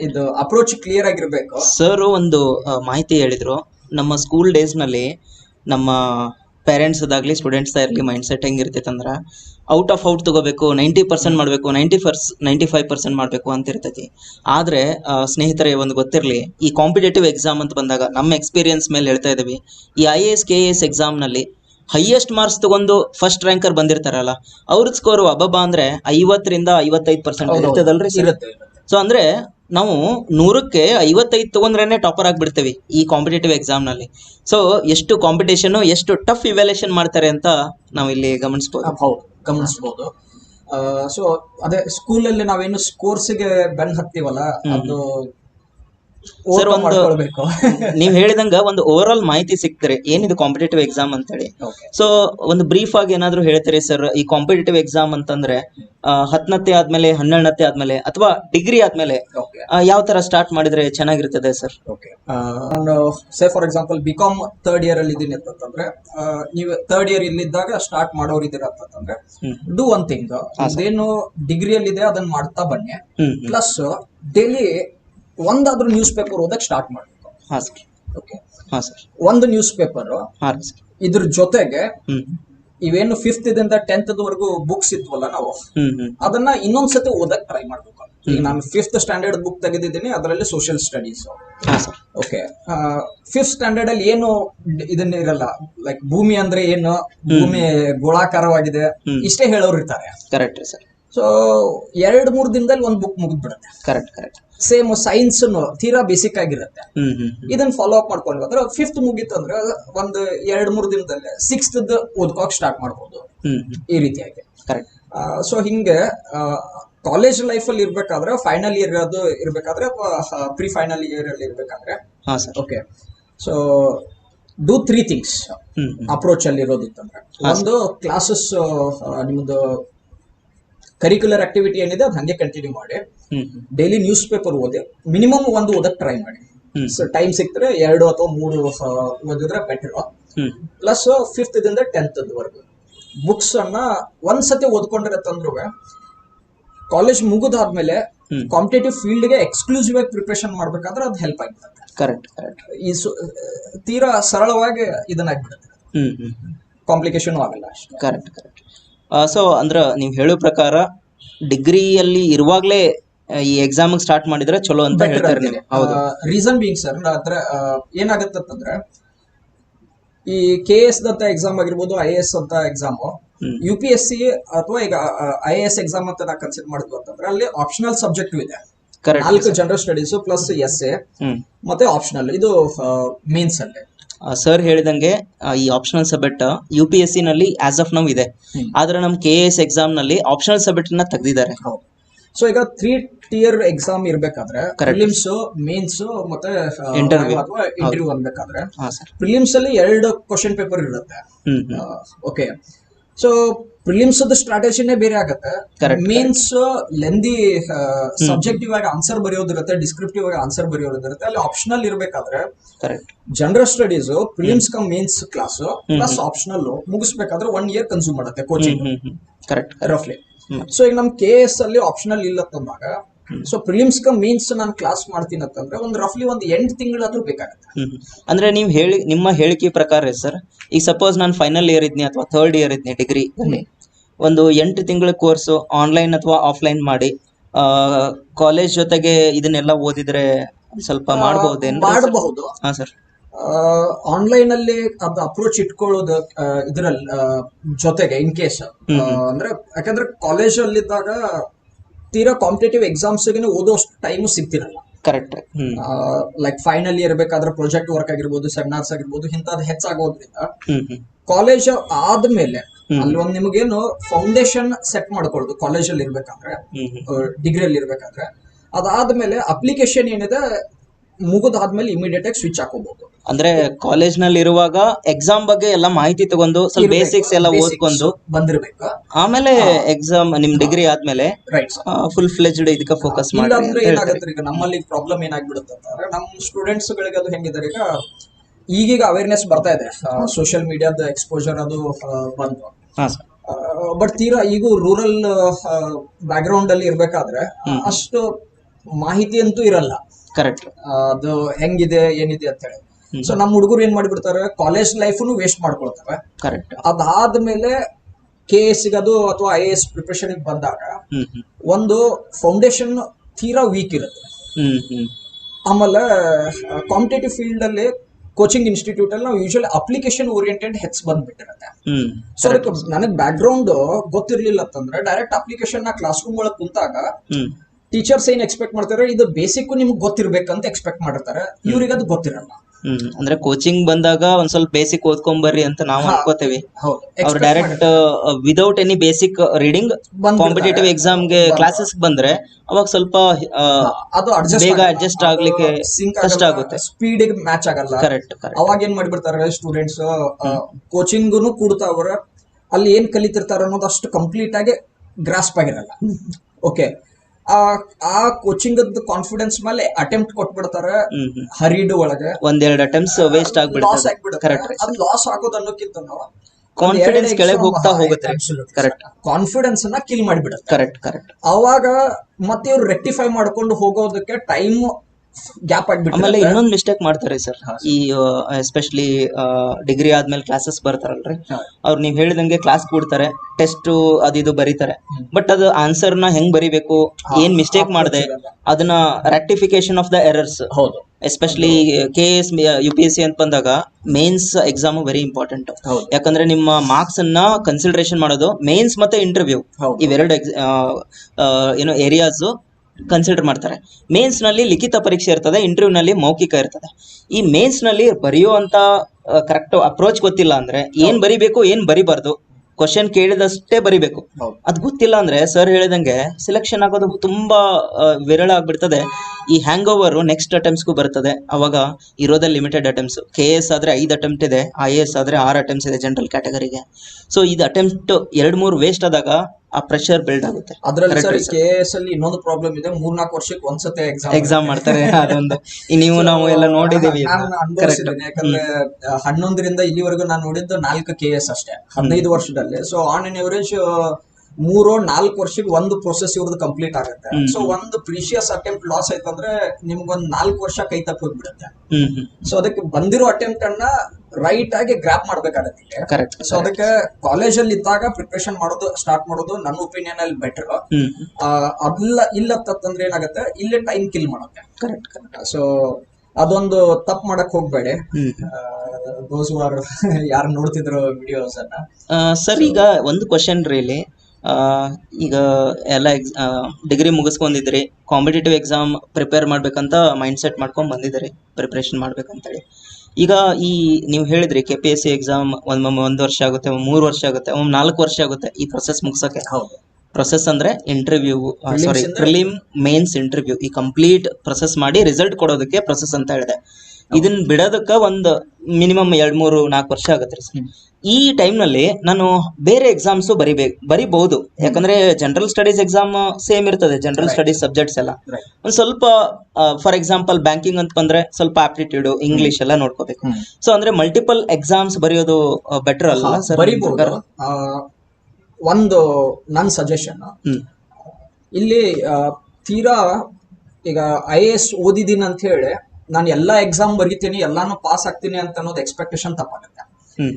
ಇದು ಅಪ್ರೋಚ್ ಕ್ಲಿಯರ್ ಆಗಿರ್ಬೇಕು. ಸರ್ ಒಂದು ಮಾಹಿತಿ ಹೇಳಿದ್ರು. ನಮ್ಮ ಸ್ಕೂಲ್ ಡೇಸ್ನಲ್ಲಿ ನಮ್ಮ ಪೇರೆಂಟ್ಸ್ ಅದಾಗ್ಲಿ ಸ್ಟೂಡೆಂಟ್ಸ್ ಇರಲಿ ಮೈಂಡ್ ಸೆಟ್ ಹೆಂಗಿರ್ತೈತೆ ಅಂದ್ರೆ ಔಟ್ ಆಫ್ ಔಟ್ ತಗೋಬೇಕು ನೈಂಟಿ ಪರ್ಸೆಂಟ್ ಮಾಡಬೇಕು ninety first ninety five percent ಮಾಡಬೇಕು ಅಂತ ಇರ್ತೈತಿ. ಆದ್ರೆ ಸ್ನೇಹಿತರೆ, ಒಂದು ಗೊತ್ತಿರಲಿ, ಈ ಕಾಂಪಿಟೇಟಿವ್ ಎಕ್ಸಾಮ್ ಅಂತ ಬಂದಾಗ, ನಮ್ಮ ಎಕ್ಸ್ಪೀರಿಯನ್ಸ್ ಮೇಲೆ ಹೇಳ್ತಾ ಇದ್ದೀವಿ ಈ ಐ ಎಸ್ ಕೆ ಎಸ್ ಎಕ್ಸಾಮ್ನಲ್ಲಿ ಹೈಯೆಸ್ಟ್ ಮಾರ್ಕ್ಸ್ ತಗೊಂಡು ಫಸ್ಟ್ ರ್ಯಾಂಕರ್ ಬಂದಿರ್ತಾರಲ್ಲ ಅವ್ರ ಸ್ಕೋರ್ ಅಬ್ಬಬ್ಬ ಅಂದ್ರೆ ಐವತ್ತರಿಂದ ಐವತ್ತೈದು ಪರ್ಸೆಂಟ್ ಇರ್ತದಲ್ರಿ ಸಿಗುತ್ತೆ ಸೊ ಅಂದ್ರೆ ನಾವು ನೂರಕ್ಕೆ ಐವತ್ತೈದು ತಗೊಂಡ್ರೇನೆ ಟಾಪರ್ ಆಗಿಬಿಡ್ತೀವಿ ಈ ಕಾಂಪಿಟೇಟಿವ್ ಎಕ್ಸಾಮ್ನಲ್ಲಿ ಸೊ ಎಷ್ಟು ಕಾಂಪಿಟೇಷನ್ ಎಷ್ಟು ಟಫ್ ಇವ್ಯಾಲ್ಯೂಷನ್ ಮಾಡ್ತಾರೆ ಅಂತ ನಾವು ಇಲ್ಲಿ ಗಮನಿಸ್ಬೋದು. ಹೌದು ಗಮನಿಸಬಹುದು ಸೊ ಅದೇ ಸ್ಕೂಲಲ್ಲಿ ನಾವೇನು ಸ್ಕೋರ್ಸ್ಗೆ ಬೆನ್ ಹತ್ತೀವಲ್ಲ ಅದು Overcome ಒಂದು- ನೀವು ಹೇಳಿದಂಗ ಒಂದು ಓವರ್ ಆಲ್ ಮಾಹಿತಿ ಸಿಗ್ತಾರೆ ಏನಿದು ಕಾಂಪಿಟೇಟಿವ್ ಎಕ್ಸಾಮ್ ಅಂತೇಳಿ. ಹೇಳಿ ಸೊ ಒಂದು ಬ್ರೀಫ್ ಆಗಿ ಏನಾದ್ರು ಹೇಳ್ತೀರಿ ಸರ್ ಈ ಕಾಂಪಿಟೇಟಿವ್ ಎಕ್ಸಾಮ್ ಅಂತಂದ್ರೆ ಹತ್ತನತ್ತೆ ಆದ್ಮೇಲೆ ಹನ್ನೆರಡನತ್ತೆ ಆದ್ಮೇಲೆ ಅಥವಾ ಡಿಗ್ರಿ ಆದ್ಮೇಲೆ ಯಾವ ತರ ಸ್ಟಾರ್ಟ್ ಮಾಡಿದ್ರೆ ಚೆನ್ನಾಗಿರ್ತದೆ sir okay say for example B com third year ಅಲ್ಲಿ ಇದೀನಿ ಅಂತಂದ್ರೆ ನೀವು ಥರ್ಡ್ ಇಯರ್ ಇಲ್ಲಿದ್ದಾಗ ಸ್ಟಾರ್ಟ್ ಮಾಡೋರು ಇದೀರ ಅಂತಂದ್ರೆ. ಡೂ ಒನ್ ಥಿಂಗ್ ಅದೇನು ಡಿಗ್ರಿಯಲ್ಲಿ ಇದೆ ಅದನ್ನ ಮಾಡ್ತಾ ಬನ್ನಿ. ಪ್ಲಸ್ ಡೈಲಿ ಒಂದಾದ್ರೂ ನ್ಯೂಸ್ ಪೇಪರ್ ಓದಕ್ ಸ್ಟಾರ್ಟ್ ಮಾಡ್ಬೇಕು. ಹಾ ಸರ್ ಓಕೆ ಹಾ ಸರ್ ಒಂದು ನ್ಯೂಸ್ ಪೇಪರ್ ಹಾ ಸರ್ ಇದ್ರ ಜೊತೆಗೆ ಇವೇನು ಫಿಫ್ತ್ ಇಂದ ಟೆಂತ್ ವರೆಗೂ ಬುಕ್ಸ್ ಇತ್ತುವಲ್ಲ ನಾವು ಅದನ್ನ ಇನ್ನೊಂದ್ ಅದನ್ನ ಇನ್ನೊಂದ್ಸತಿ ಓದಕ್ ಟ್ರೈ ಮಾಡ್ಬೇಕು. ಈಗ ನಾನು ಫಿಫ್ತ್ ಸ್ಟ್ಯಾಂಡರ್ಡ್ ಬುಕ್ ತೆಗೆದಿದ್ದೀನಿ ಅದರಲ್ಲಿ social studies okay fifth standard ಅಲ್ಲಿ ಏನು ಇದನ್ನ ಇರಲ್ಲ ಲೈಕ್ ಭೂಮಿ ಅಂದ್ರೆ ಏನು ಭೂಮಿ ಗೋಳಾಕಾರವಾಗಿದೆ ಇಷ್ಟೇ ಹೇಳೋರು ಇರ್ತಾರೆ. ಕರೆಕ್ಟ್ ಸರ್ ಸೊ ಎರಡ್ ಮೂರ್ ದಿನದಲ್ಲಿ ಒಂದ್ ಬುಕ್ ಮುಗಿದ್ಬಿಡುತ್ತೆ. ಕರೆಕ್ಟ್ ಕರೆಕ್ಟ್ ಸೇಮ್ ಸೈನ್ಸ್ ತೀರಾ ಬೇಸಿಕ್ ಆಗಿರುತ್ತೆ. ಇದನ್ನ ಫಾಲೋ ಅಪ್ ಮಾಡ್ಕೊಂಡು ಅಂದ್ರೆ ಫಿಫ್ತ್ ಮುಗೀತು ಅಂದ್ರೆ ಒಂದು ಎರಡ್ ಮೂರ್ ದಿನದಲ್ಲಿ ಸಿಕ್ಸ್ತ್ ಓದ್ಕೋಕ್ ಸ್ಟಾರ್ಟ್ ಮಾಡ್ಬೋದು. ಈ ರೀತಿಯಾಗಿ. ಕರೆಕ್ಟ್ ಸೊ ಹಿಂಗೆ ಕಾಲೇಜ್ ಲೈಫ್ ಅಲ್ಲಿ ಇರ್ಬೇಕಾದ್ರೆ ಫೈನಲ್ ಇಯರ್ ಅದು ಇರ್ಬೇಕಾದ್ರೆ ಪ್ರೀ ಫೈನಲ್ ಇಯರ್ ಅಲ್ಲಿ ಇರ್ಬೇಕಾದ್ರೆ? ಹಾ sir okay so do three things approach ಅಲ್ಲಿ ಇರೋದಿತ್ತಂದ್ರೆ. ಒಂದು ಕ್ಲಾಸಸ್ ನಿಮ್ದು ಕರಿಕ್ಯುಲರ್ ಆಕ್ಟಿವಿಟಿ ಏನಿದೆ ಅದು ಹಂಗೆ ಕಂಟಿನ್ಯೂ ಮಾಡಿ. ಡೈಲಿ ನ್ಯೂಸ್ ಪೇಪರ್ ಓದಿ ಮಿನಿಮಮ್ ಒಂದು ಓದಕ್ ಟ್ರೈ ಮಾಡಿ. ಸೊ ಟೈಮ್ ಸಿಕ್ತರೆ ಎರಡು ಅಥವಾ ಮೂರು ಓದಿದ್ರೆ ಬೆಟರ್ ಪ್ಲಸ್ ಫಿಫ್ತ್ ದಿಂದ ಟೆಂತ್ ವರೆಗೂ. ಬುಕ್ಸ್ ಅನ್ನ ಒಂದ್ಸತಿ ಓದ್ಕೊಂಡ್ರೆ ತಂದ್ರು ಕಾಲೇಜ್ ಮುಗಿದಾದ್ಮೇಲೆ. ಕಾಂಪಿಟೇಟಿವ್ ಫೀಲ್ಡ್ಗೆ ಎಕ್ಸ್ಕ್ಲೂಸಿವ್ ಆಗಿ ಪ್ರಿಪರೇಷನ್ ಮಾಡ್ಬೇಕಾದ್ರೆ ಅದು ಹೆಲ್ಪ್ ಆಗಿಬಿಡುತ್ತೆ ಕರೆಕ್ಟ್ ಕರೆಕ್ಟ್ ಈ ತೀರಾ ಸರಳವಾಗಿ ಇದನ್ನಾಗ್ಬಿಡುತ್ತೆ ಹ್ಮ್ ಹ್ಮ್ ಕಾಂಪ್ಲಿಕೇಶನ್ ಆಗಲ್ಲ ಅಷ್ಟೇ. ಕರೆಕ್ಟ್ ಕರೆಕ್ಟ್ ಸೊ ಅಂದ್ರೆ ನೀವು ಹೇಳೋ ಪ್ರಕಾರ ಡಿಗ್ರಿಯಲ್ಲಿ ಇರುವಾಗಲೇ ಈ ಎಕ್ಸಾಮ್ ಸ್ಟಾರ್ಟ್ ಮಾಡಿದ್ರೆ ಚಲೋ ಅಂತ ಹೇಳ್ತಾರೆ ನೀವು ಹೌದು. ರೀಸನ್ ಬೀಂಗ್ ಸರ್ ಅಂದ್ರೆ ಏನಾಗತ್ತಂದ್ರೆ ಈ ಕೆ ಎಸ್ ಅಂತ ಎಕ್ಸಾಮ್ ಆಗಿರ್ಬೋದು ಐ ಎಸ್ ಅಂತ exam. U P S C ಅಥವಾ ಈಗ ಐ ಎಸ್ ಎಕ್ಸಾಮ್ ಅಂತ ನಾವು ಕನ್ಸಿಡರ್ ಮಾಡಿದ್ವಿ ಅಂತಂದ್ರೆ ಅಲ್ಲಿ ಆಪ್ಷನಲ್ ಸಬ್ಜೆಕ್ಟ್ ಇದೆ. ನಾಲ್ಕು general studies plus S A ಮತ್ತೆ ಆಪ್ಷನಲ್ ಇದು ಮೇನ್ಸ್ ಅಲ್ಲಿ. ಸರ್ ಹೇಳಿದಂಗೆ ಈ optional subject U P S C ನಲ್ಲಿ ಆಸ್ ಆಫ್ ನೌ ಇದೆ. ಆದ್ರೆ ನಮ್ ಕೆ ಎಸ್ ಎಕ್ಸಾಮ್ನಲ್ಲಿ ಆಪ್ಷನಲ್ ಸಬ್ಜೆಕ್ಟ್ನ ತೆಗೆದಿದ್ದಾರೆ. ಸೊ ಈಗ ತ್ರೀ ಟಿಯರ್ ಎಕ್ಸಾಮ್ ಇರ್ಬೇಕಾದ್ರೆ ಪ್ರಿಲಿಮ್ಸ್ ಮೇನ್ಸ್ ಮತ್ತೆ ಇಂಟರ್ವ್ಯೂ ಅಥವಾ ಇಂಟರ್ವ್ಯೂ ಅನ್ಬೇಕಾದ್ರೆ ಪ್ರಿಲಿಮ್ಸ್ ಅಲ್ಲಿ ಎರಡು ಕ್ವಶನ್ ಪೇಪರ್ ಇರುತ್ತೆ. ಓಕೆ ಸೊ ಪ್ರಿಲಿಮ್ಸ್ ಸ್ಟ್ರಾಟಜಿನೇ ಬೇರೆ ಆಗತ್ತೆ. ಮೀನ್ಸ್ ಲೆಂದಿ ಸಬ್ಜೆಕ್ಟಿವ್ ಆಗಿ ಆನ್ಸರ್ ಬರೆಯೋದಿರುತ್ತೆ ಡಿಸ್ಕ್ರಿಪ್ಟಿವ್ ಆಗಿ ಆನ್ಸರ್ ಬರೆಯೋದಿರುತ್ತೆ ಅಲ್ಲಿ ಆಪ್ಷನಲ್ ಇರ್ಬೇಕಾದ್ರೆ general studies prelims cum mains class plus optional ಮುಗಿಸ್ಬೇಕಾದ್ರೆ one year consume ಮಾಡುತ್ತೆ ಕೋಚಿಂಗ್ ರಫ್ಲಿ ಸೊ ಈಗ ನಮ್ ಕೆ ಎಸ್ ಅಲ್ಲಿ ಆಪ್ಷನಲ್ ಇಲ್ಲ ತಂದಾಗ ಸೊ ಪ್ರಿಲಿಮ್ಸ್ ಕಮ್ ಮೀನ್ಸ್ ನಾನು ಕ್ಲಾಸ್ ಮಾಡ್ತೀನಿ ಅಂತಂದ್ರೆ ಒಂದು ರಫ್ಲಿ ಒಂದು ಎಂಟು ತಿಂಗಳಾದ್ರೂ ಬೇಕಾಗುತ್ತೆ. ಅಂದ್ರೆ ನೀವು ಹೇಳಿ ನಿಮ್ಮ ಹೇಳಿಕೆ ಪ್ರಕಾರ ಸರ್ ಈಗ ಸಪೋಸ್ ನಾನು ಫೈನಲ್ ಇಯರ್ ಇದ್ನಿ ಅಥವಾ ಥರ್ಡ್ ಇಯರ್ ಇದ್ನಿ ಡಿಗ್ರಿ ಒಂದು ಎಂಟು ತಿಂಗಳ ಕೋರ್ಸ್ ಆನ್ಲೈನ್ ಅಥವಾ ಆಫ್ಲೈನ್ ಮಾಡಿ ಕಾಲೇಜ್ ಜೊತೆಗೆ ಇದನ್ನೆಲ್ಲ ಓದಿದ್ರೆ ಸ್ವಲ್ಪ ಮಾಡಬಹುದೇನು ಮಾಡಬಹುದು. ಹಾ ಸರ್ ಆನ್ಲೈನ್ ಅಲ್ಲಿ ಅದು ಅಪ್ರೋಚ್ ಇಟ್ಕೊಳ್ಳೋದು ಇದರಲ್ಲಿ ಜೊತೆಗೆ ಇನ್ ಕೇಸ್ ಅಂದ್ರೆ ಯಾಕಂದ್ರೆ ಕಾಲೇಜ್ ಅಲ್ಲಿದ್ದಾಗ ತೀರಾ ಕಾಂಪಿಟೇಟಿವ್ ಎಕ್ಸಾಮ್ಸ್ ಓದೋಷ್ಟು ಟೈಮ್ ಸಿಗ್ತಿರಲ್ಲ. ಕರೆಕ್ಟ್ ಹ್ಮ್. ಲೈಕ್ ಫೈನಲ್ ಇಯರ್ ಬೇಕಾದ್ರೆ ಪ್ರಾಜೆಕ್ಟ್ ವರ್ಕ್ ಆಗಿರ್ಬೋದು ಸೆಮಿನಾರ್ಸ್ ಆಗಿರ್ಬೋದು ಇಂಥದ್ದು ಹೆಚ್ಚಾಗೋದ್ರಿಂದ ಕಾಲೇಜ್ ಆದ್ಮೇಲೆ ಅಲ್ಲಿ ಒಂದು ನಿಮಗೇನು ಫೌಂಡೇಶನ್ ಸೆಟ್ ಮಾಡ್ಕೊಳ್ಳೋದು ಕಾಲೇಜ್ ಅಲ್ಲಿ ಇರ್ಬೇಕಾದ್ರೆ ಡಿಗ್ರಿ ಅಲ್ಲಿ ಡಿಗ್ರಿಯಲ್ಲಿ ಇರ್ಬೇಕಾದ್ರೆ ಅದಾದ್ಮೇಲೆ ಅಪ್ಲಿಕೇಶನ್ ಏನಿದೆ ಮುಗಿದಾದ್ಮೇಲೆ ಇಮಿಡಿಯೇಟ್ ಆಗಿ ಸ್ವಿಚ್ ಹಾಕೋಬಹುದು ಅಂದ್ರೆ ಕಾಲೇಜ್ನಲ್ಲಿ ಇರುವಾಗ ಎಕ್ಸಾಮ್ ಬಗ್ಗೆ ಎಲ್ಲ ಮಾಹಿತಿ ತಗೊಂಡು ಸ್ವಲ್ಪ ಬೇಸಿಕ್ಸ್ ಎಲ್ಲ ಓದ್ಕೊಂಡು ಬಂದಿರ್ಬೇಕು. ಆಮೇಲೆ ಎಕ್ಸಾಮ್ ನಿಮ್ ಡಿಗ್ರಿ ಆದ್ಮೇಲೆ ಫುಲ್ ಫ್ಲೆಜ್ಡ್ ಇದಕ್ಕೆ ಫೋಕಸ್ ಮಾಡಿ ಏನಾಗುತ್ತೆ ಈಗ ನಮ್ಮಲ್ಲಿ ಪ್ರಾಬ್ಲಮ್ ಏನಾಗ್ಬಿಡುತ್ತೆ ಅಂದ್ರೆ ನಮ್ಮ ಸ್ಟೂಡೆಂಟ್ಸ್ ಗಳಿಗೆ ಅದು ಹೆಂಗಿದ್ದಾರೆ ಈಗ ಈಗೀಗ ಅವೇರ್ನೆಸ್ ಬರ್ತಾ ಇದೆ. ಸೋಷಿಯಲ್ ಮೀಡಿಯಾದ ಎಕ್ಸ್ಪೋಜರ್ ಅದು ಬಂದು ಬಟ್ ತೀರಾ ಈಗ ರೂರಲ್ ಬ್ಯಾಕ್ಗ್ರೌಂಡ್ ಅಲ್ಲಿ ಇರ್ಬೇಕಾದ್ರೆ ಅಷ್ಟು ಮಾಹಿತಿ ಅಂತೂ ಇರಲ್ಲ. ಕರೆಕ್ಟ್ ಅದು ಹೆಂಗಿದೆ ಏನಿದೆ ಅಂತ ಹೇಳಿ. ಸೊ ನಮ್ಮ ಹುಡುಗರು ಏನ್ ಮಾಡಿಬಿಡ್ತಾರೆ? ಕಾಲೇಜ್ ಲೈಫ್ನು ವೇಸ್ಟ್ ಮಾಡ್ಕೊಳ್ತಾರೆ. ಕರೆಕ್ಟ್ ಅದಾದ್ಮೇಲೆ ಕೆ ಎಸ್ ಅದು ಅಥವಾ ಐ ಎ ಎಸ್ ಪ್ರಿಪರೇಷನ್ ಬಂದಾಗ ಒಂದು ಫೌಂಡೇಶನ್ ತೀರಾ ವೀಕ್ ಇರುತ್ತೆ. ಆಮೇಲೆ ಕಾಂಪಿಟೇಟಿವ್ ಫೀಲ್ಡ್ ಅಲ್ಲಿ ಕೋಚಿಂಗ್ ಇನ್ಸ್ಟಿಟ್ಯೂಟ್ ಅಲ್ಲಿ ನಾವು ಯೂಶಲಿ ಅಪ್ಲಿಕೇಶನ್ ಓರಿಯೆಂಟೆಡ್ ಹೆಚ್ಚು ಬಂದ್ಬಿಟ್ಟಿರುತ್ತೆ. ಸೊ ಅದಕ್ಕೆ ನನಗೆ ಬ್ಯಾಕ್ ಗ್ರೌಂಡ್ ಗೊತ್ತಿರ್ಲಿಲ್ಲ ಅಂತಂದ್ರೆ ಡೈರೆಕ್ಟ್ ಅಪ್ಲಿಕೇಶನ್ನ ಕ್ಲಾಸ್ ರೂಮ್ ಒಳಗೆ ಕುಂತಾಗ ಟೀಚರ್ಸ್ ಏನ್ ಎಕ್ಸ್ಪೆಕ್ಟ್ ಮಾಡ್ತಾರೆ? ಇದು ಬೇಸಿಕ್ ನಿಮ್ಗೆ ಗೊತ್ತಿರ್ಬೇಕಂತ ಎಕ್ಸ್ಪೆಕ್ಟ್ ಮಾಡಿರ್ತಾರೆ. ಇವ್ರಿಗೆ ಅದು ಗೊತ್ತಿರಲ್ಲ. ಹ್ಮ್. ಅಂದ್ರೆ ಕೋಚಿಂಗ್ ಬಂದಾಗ ಒಂದ್ ಸ್ವಲ್ಪ ಬೇಸಿಕ್ ಓದ್ಕೊಂಬರ್ರಿ ಅಂತ ನಾವು ಅನ್ಕೋತೇವಿ. ಹೌದು. ಅವ್ರು direct without any basic reading ಬಂದ್ಬಿಡ್ತಾರೆ. ಕಾಂಪಿಟೇಟಿವ್ ಎಕ್ಸಾಮ್ಗೆ ಕ್ಲಾಸಸ್ ಬಂದ್ರೆ ಅವಾಗ ಸ್ವಲ್ಪ ಆ, ಅದು ಅಡ್ಜಸ್ಟ್ ಬೇಗ adjust ಆಗ್ಲಿಕ್ಕೆ ಕಷ್ಟ ಆಗುತ್ತೆ. ಸ್ಪೀಡ್ ಮ್ಯಾಚ್ ಆಗಲ್ಲ. ಕರೆಕ್ಟ್ ಕರೆಕ್ಟ್ ಅವಾಗ ಏನ್ ಮಾಡ್ಬಿಡ್ತಾರೆ ಸ್ಟೂಡೆಂಟ್ಸ್ ಕೋಚಿಂಗ್ನು ಕೂಡ್ತಾವ್ರ ಅಲ್ಲಿ ಏನ್ ಕಲಿತಿರ್ತಾರ ಅನ್ನೋದು ಅಷ್ಟು ಕಂಪ್ಲೀಟ್ ಆಗಿ ಗ್ರಾಸ್ಪ್ ಆಗಿರಲ್ಲ. ಓಕೆ ಆ ಆ ಕೋಚಿಂಗ್ ಕಾನ್ಫಿಡೆನ್ಸ್ ಮೇಲೆ ಅಟೆಂಪ್ಟ್ ಕೊಟ್ಬಿಡ್ತಾರೆ ಹರಿಡ್ ಒಳಗೆ. ಒಂದೆರಡು ಅಟೆಂಪ್ಟ್ಸ್ ವೇಸ್ಟ್ ಆಗ್ಬಿಡುತ್ತೆ ಕರೆಕ್ಟ್ ಅದು ಲಾಸ್ ಆಗೋದು ಅನ್ನೋಕ್ಕಿಂತ ಕಾನ್ಫಿಡೆನ್ಸ್ ಕೆಳಗೆ ಹೋಗ್ತಾ ಹೋಗುತ್ತೆ. ಕರೆಕ್ಟ್ ಕಾನ್ಫಿಡೆನ್ಸ್ ಅನ್ನ ಕಿಲ್ ಮಾಡಿಬಿಡುತ್ತೆ. ಕರೆಕ್ಟ್ ಕರೆಕ್ಟ್ ಅವಾಗ ಮತ್ತೆ ಇವ್ರು ರೆಕ್ಟಿಫೈ ಮಾಡ್ಕೊಂಡು ಹೋಗೋದಕ್ಕೆ ಟೈಮ್ ಗ್ಯಾಪ್ ಆಮೇಲೆ ಇನ್ನೊಂದು ಮಿಸ್ಟೇಕ್ ಮಾಡ್ತಾರೆ ಸರ್ ಈ ಎಸ್ಪೆಷಲಿ ಡಿಗ್ರಿ ಆದ್ಮೇಲೆ ಕ್ಲಾಸಸ್ ಬರ್ತಾರಲ್ರಿ. ಅವ್ರು ನೀವ್ ಹೇಳಿದಂಗೆ ಕ್ಲಾಸ್ ಕೊಡ್ತಾರೆ ಟೆಸ್ಟ್ ಅದಿದು ಬರೀತಾರೆ. ಬಟ್ ಅದು ಆನ್ಸರ್ನ ಹೆಂಗ್ ಬರಿಬೇಕು ಏನ್ ಮಿಸ್ಟೇಕ್ ಮಾಡಿದೆ ಅದನ್ನ ರೆಕ್ಟಿಫಿಕೇಶನ್ ಆಫ್ ದ ಎರರ್ಸ್ ಹೌದು. Especially K S U P S C ಅಂತ ಬಂದಾಗ ಮೇನ್ಸ್ ಎಕ್ಸಾಮ್ ವೆರಿ ಇಂಪಾರ್ಟೆಂಟ್ ಹೌದು. ಯಾಕಂದ್ರೆ ನಿಮ್ಮ ಮಾರ್ಕ್ಸ್ ಅನ್ನ ಕನ್ಸಿಡರೇಷನ್ ಮಾಡೋದು ಮೇನ್ಸ್ ಮತ್ತೆ ಇಂಟರ್ವ್ಯೂ. ಇವೆರಡು ಏನು ಏರಿಯಾಸ್ ಕನ್ಸಿಡರ್ ಮಾಡ್ತಾರೆ. ಮೇನ್ಸ್ನಲ್ಲಿ ಲಿಖಿತ ಪರೀಕ್ಷೆ ಇರ್ತದೆ ಇಂಟರ್ವ್ಯೂ ನಲ್ಲಿ ಮೌಖಿಕ ಇರ್ತದೆ. ಈ ಮೇನ್ಸ್ನಲ್ಲಿ ಬರೆಯುವಂತ ಕರೆಕ್ಟ್ ಅಪ್ರೋಚ್ ಗೊತ್ತಿಲ್ಲ ಅಂದ್ರೆ ಏನ್ ಬರಿಬೇಕು ಏನ್ ಬರಿಬಾರ್ದು? ಕ್ವಶನ್ ಕೇಳಿದಷ್ಟೇ ಬರಿಬೇಕು. ಅದು ಗೊತ್ತಿಲ್ಲ ಅಂದ್ರೆ ಸರ್ ಹೇಳಿದಂಗೆ ಸೆಲೆಕ್ಷನ್ ಆಗೋದು ತುಂಬಾ ವಿರಳ ಆಗ್ಬಿಡ್ತದೆ. ಈ ಹ್ಯಾಂಗ್ ಓವರ್ ನೆಕ್ಸ್ಟ್ ಅಟೆಂಪ್ಸ್ಗೂ ಬರ್ತದೆ. ಅವಾಗ ಇರೋದೇ ಲಿಮಿಟೆಡ್ ಅಟೆಂಪ್ಸ್ ಕೆ ಎಸ್ ಆದ್ರೆ ಐದು ಅಟೆಂಪ್ಟ್ ಇದೆ ಐ ಎಸ್ ಆದ್ರೆ ಆರು ಅಟೆಂಪ್ಟ್ಸ್ ಇದೆ ಜನರಲ್ ಕ್ಯಾಟಗರಿಗೆ ಸೊ ಇದು ಅಟೆಂಪ್ಟ್ ಎರಡ್ ಮೂರು ವೇಸ್ಟ್ ಆದಾಗ ಆ ಪ್ರೆಷರ್ ಬಿಲ್ಡ್ ಆಗುತ್ತೆ. ಅದರಲ್ಲಿ ಸರ್ ಕೆ ಎಸ್ ಅಲ್ಲಿ ಇನ್ನೊಂದು ಪ್ರಾಬ್ಲಮ್ ಇದೆ ಮೂರ್ನಾಲ್ಕು ವರ್ಷಕ್ಕೆ ಒಂದ್ಸತಿ ಎಕ್ಸಾಮ್ ಎಕ್ಸಾಮ್ ಮಾಡ್ತಾರೆ ಅದೊಂದು. ನೀವು ನಾವು ಎಲ್ಲ ನೋಡಿದೀವಿ ಯಾಕಂದ್ರೆ ಹನ್ನೊಂದರಿಂದ ಇಲ್ಲಿವರೆಗೂ ನಾನು ನೋಡಿದ್ದು ನಾಲ್ಕು ಕೆ ಎಸ್ ಅಷ್ಟೇ ಹದಿನೈದು ವರ್ಷದಲ್ಲಿ. ಸೊ ಆನ್ ಎನ್ ಎವರೇಜ್ ಮೂರು ನಾಲ್ಕು ವರ್ಷಕ್ಕೆ ಒಂದು ಪ್ರೊಸೆಸ್ ಇವ್ರದ್ದು ಕಂಪ್ಲೀಟ್ ಆಗುತ್ತೆ. ಸೊ ಒಂದು ಪ್ರೀಶಿಯಸ್ ಅಟೆಂಪ್ಟ್ ಲಾಸ್ ಆಯ್ತಂದ್ರೆ ನಿಮ್ಗೊಂದು ನಾಲ್ಕು ವರ್ಷ ಕೈ ತಪ್ಪ ಹೋಗ್ಬಿಡುತ್ತೆ. ಸೊ ಅದಕ್ಕೆ ಬಂದಿರೋ ಅಟೆಂಪ್ಟ್ ಅನ್ನ ರೈಟ್ ಆಗಿ ಗ್ರಾಪ್ ಮಾಡ್ಬೇಕಾಗತ್ತೆ ಕರೆಕ್ಟ್ ಸೊ ಅದಕ್ಕೆ ಕಾಲೇಜ್ ಅಲ್ಲಿ ಇದ್ದಾಗ ಪ್ರಿಪರೇಷನ್ ಮಾಡೋದು ಸ್ಟಾರ್ಟ್ ಮಾಡೋದು ನನ್ನ ಒಪಿನಿಯನ್ ಅಲ್ಲಿ ಬೆಟರ್ ಅದಲ್ಲ ಇಲ್ಲ ತತ್ತಂದ್ರೆ ಏನಾಗುತ್ತೆ? ಇಲ್ಲೇ ಟೈಮ್ ಕಿಲ್ ಮಾಡುತ್ತೆ. ಕರೆಕ್ಟ್ ಕರೆಕ್ಟ್ ಸೊ ಅದೊಂದು ತಪ್ಪು ಮಾಡಕ್ ಹೋಗ್ಬೇಡಿ. ದೋಸ್ ಆರ್ ಯಾರು ನೋಡ್ತಿದ್ರು ವಿಡಿಯೋಸ್ ಅನ್ನ. ಸರ್ ಈಗ ಒಂದು ಕ್ವಶನ್ ರೀ ಇಲ್ಲಿ. ಆ, ಈಗ ಎಲ್ಲ ಎಕ್ಸ್ ಡಿಗ್ರಿ ಮುಗಿಸ್ಕೊಂಡಿದ್ರಿ ಕಾಂಪಿಟೇಟಿವ್ ಎಕ್ಸಾಮ್ ಪ್ರಿಪೇರ್ ಮಾಡ್ಬೇಕಂತ ಮೈಂಡ್ ಸೆಟ್ ಮಾಡ್ಕೊಂಡ್ ಬಂದಿದ್ದೀರಿ. ಪ್ರಿಪ್ರೇಷನ್ ಮಾಡ್ಬೇಕಂತೇಳಿ. ಈಗ ಈ ನೀವು ಹೇಳಿದ್ರಿ K P S C exam ಒಮ್ಮೊಮ್ಮೆ ಒಂದು ವರ್ಷ ಆಗುತ್ತೆ ಮೂರು ವರ್ಷ ಆಗುತ್ತೆ ಒಮ್ಮೆ ನಾಲ್ಕು ವರ್ಷ ಆಗುತ್ತೆ ಈ ಪ್ರೊಸೆಸ್ ಮುಗಿಸೋಕೆ ಹೌದು. ಪ್ರೊಸೆಸ್ ಅಂದ್ರೆ interview sorry prelim mains interview ಈ ಕಂಪ್ಲೀಟ್ ಪ್ರೊಸೆಸ್ ಮಾಡಿ ರಿಸಲ್ಟ್ ಕೊಡೋದಕ್ಕೆ ಪ್ರೊಸೆಸ್ ಅಂತ ಹೇಳಿದೆ. ಇದನ್ನ ಬಿಡೋದಕ್ಕೆ ಒಂದು ಮಿನಿಮಮ್ ಎರಡ್ ಮೂರು ನಾಲ್ಕು ವರ್ಷ ಆಗುತ್ತೆ ರೀ ಸರ್. ಈ ಟೈಮ್ನಲ್ಲಿ ನಾನು ಬೇರೆ ಎಕ್ಸಾಮ್ಸು ಬರಿಬೇಕು ಬರಿಬಹುದು. ಯಾಕಂದ್ರೆ ಜನರಲ್ ಸ್ಟಡೀಸ್ ಎಕ್ಸಾಮ್ ಸೇಮ್ ಇರ್ತದೆ ಜನರಲ್ ಸ್ಟಡೀಸ್ ಸಬ್ಜೆಕ್ಟ್ಸ್ ಎಲ್ಲ. ಒಂದು ಸ್ವಲ್ಪ ಫಾರ್ ಎಕ್ಸಾಂಪಲ್ ಬ್ಯಾಂಕಿಂಗ್ ಅಂತ ಬಂದ್ರೆ ಸ್ವಲ್ಪ ಆಪ್ಟಿಟ್ಯೂಡ್ ಇಂಗ್ಲಿಷ್ ಎಲ್ಲ ನೋಡ್ಕೋಬೇಕು. ಸೊ ಅಂದ್ರೆ ಮಲ್ಟಿಪಲ್ ಎಕ್ಸಾಮ್ಸ್ ಬರೆಯೋದು ಬೆಟರ್ ಅಲ್ಲ ಸರ್ ಒಂದು ನನ್ನ ಸಜೆಷನ್ ಇಲ್ಲಿ ತೀರಾ ಈಗ ಐ ಎ ಎಸ್ ಓದಿದ್ದೀನಿ ಅಂತ ಹೇಳಿ ನಾನು ಎಲ್ಲಾ ಎಕ್ಸಾಮ್ ಬರಿತೀನಿ ಎಲ್ಲಾನು ಪಾಸ್ ಆಗ್ತೀನಿ ಅಂತ ಅನ್ನೋದು ಎಕ್ಸ್ಪೆಕ್ಟೇಷನ್ ತಪ್ಪಾಗುತ್ತೆ.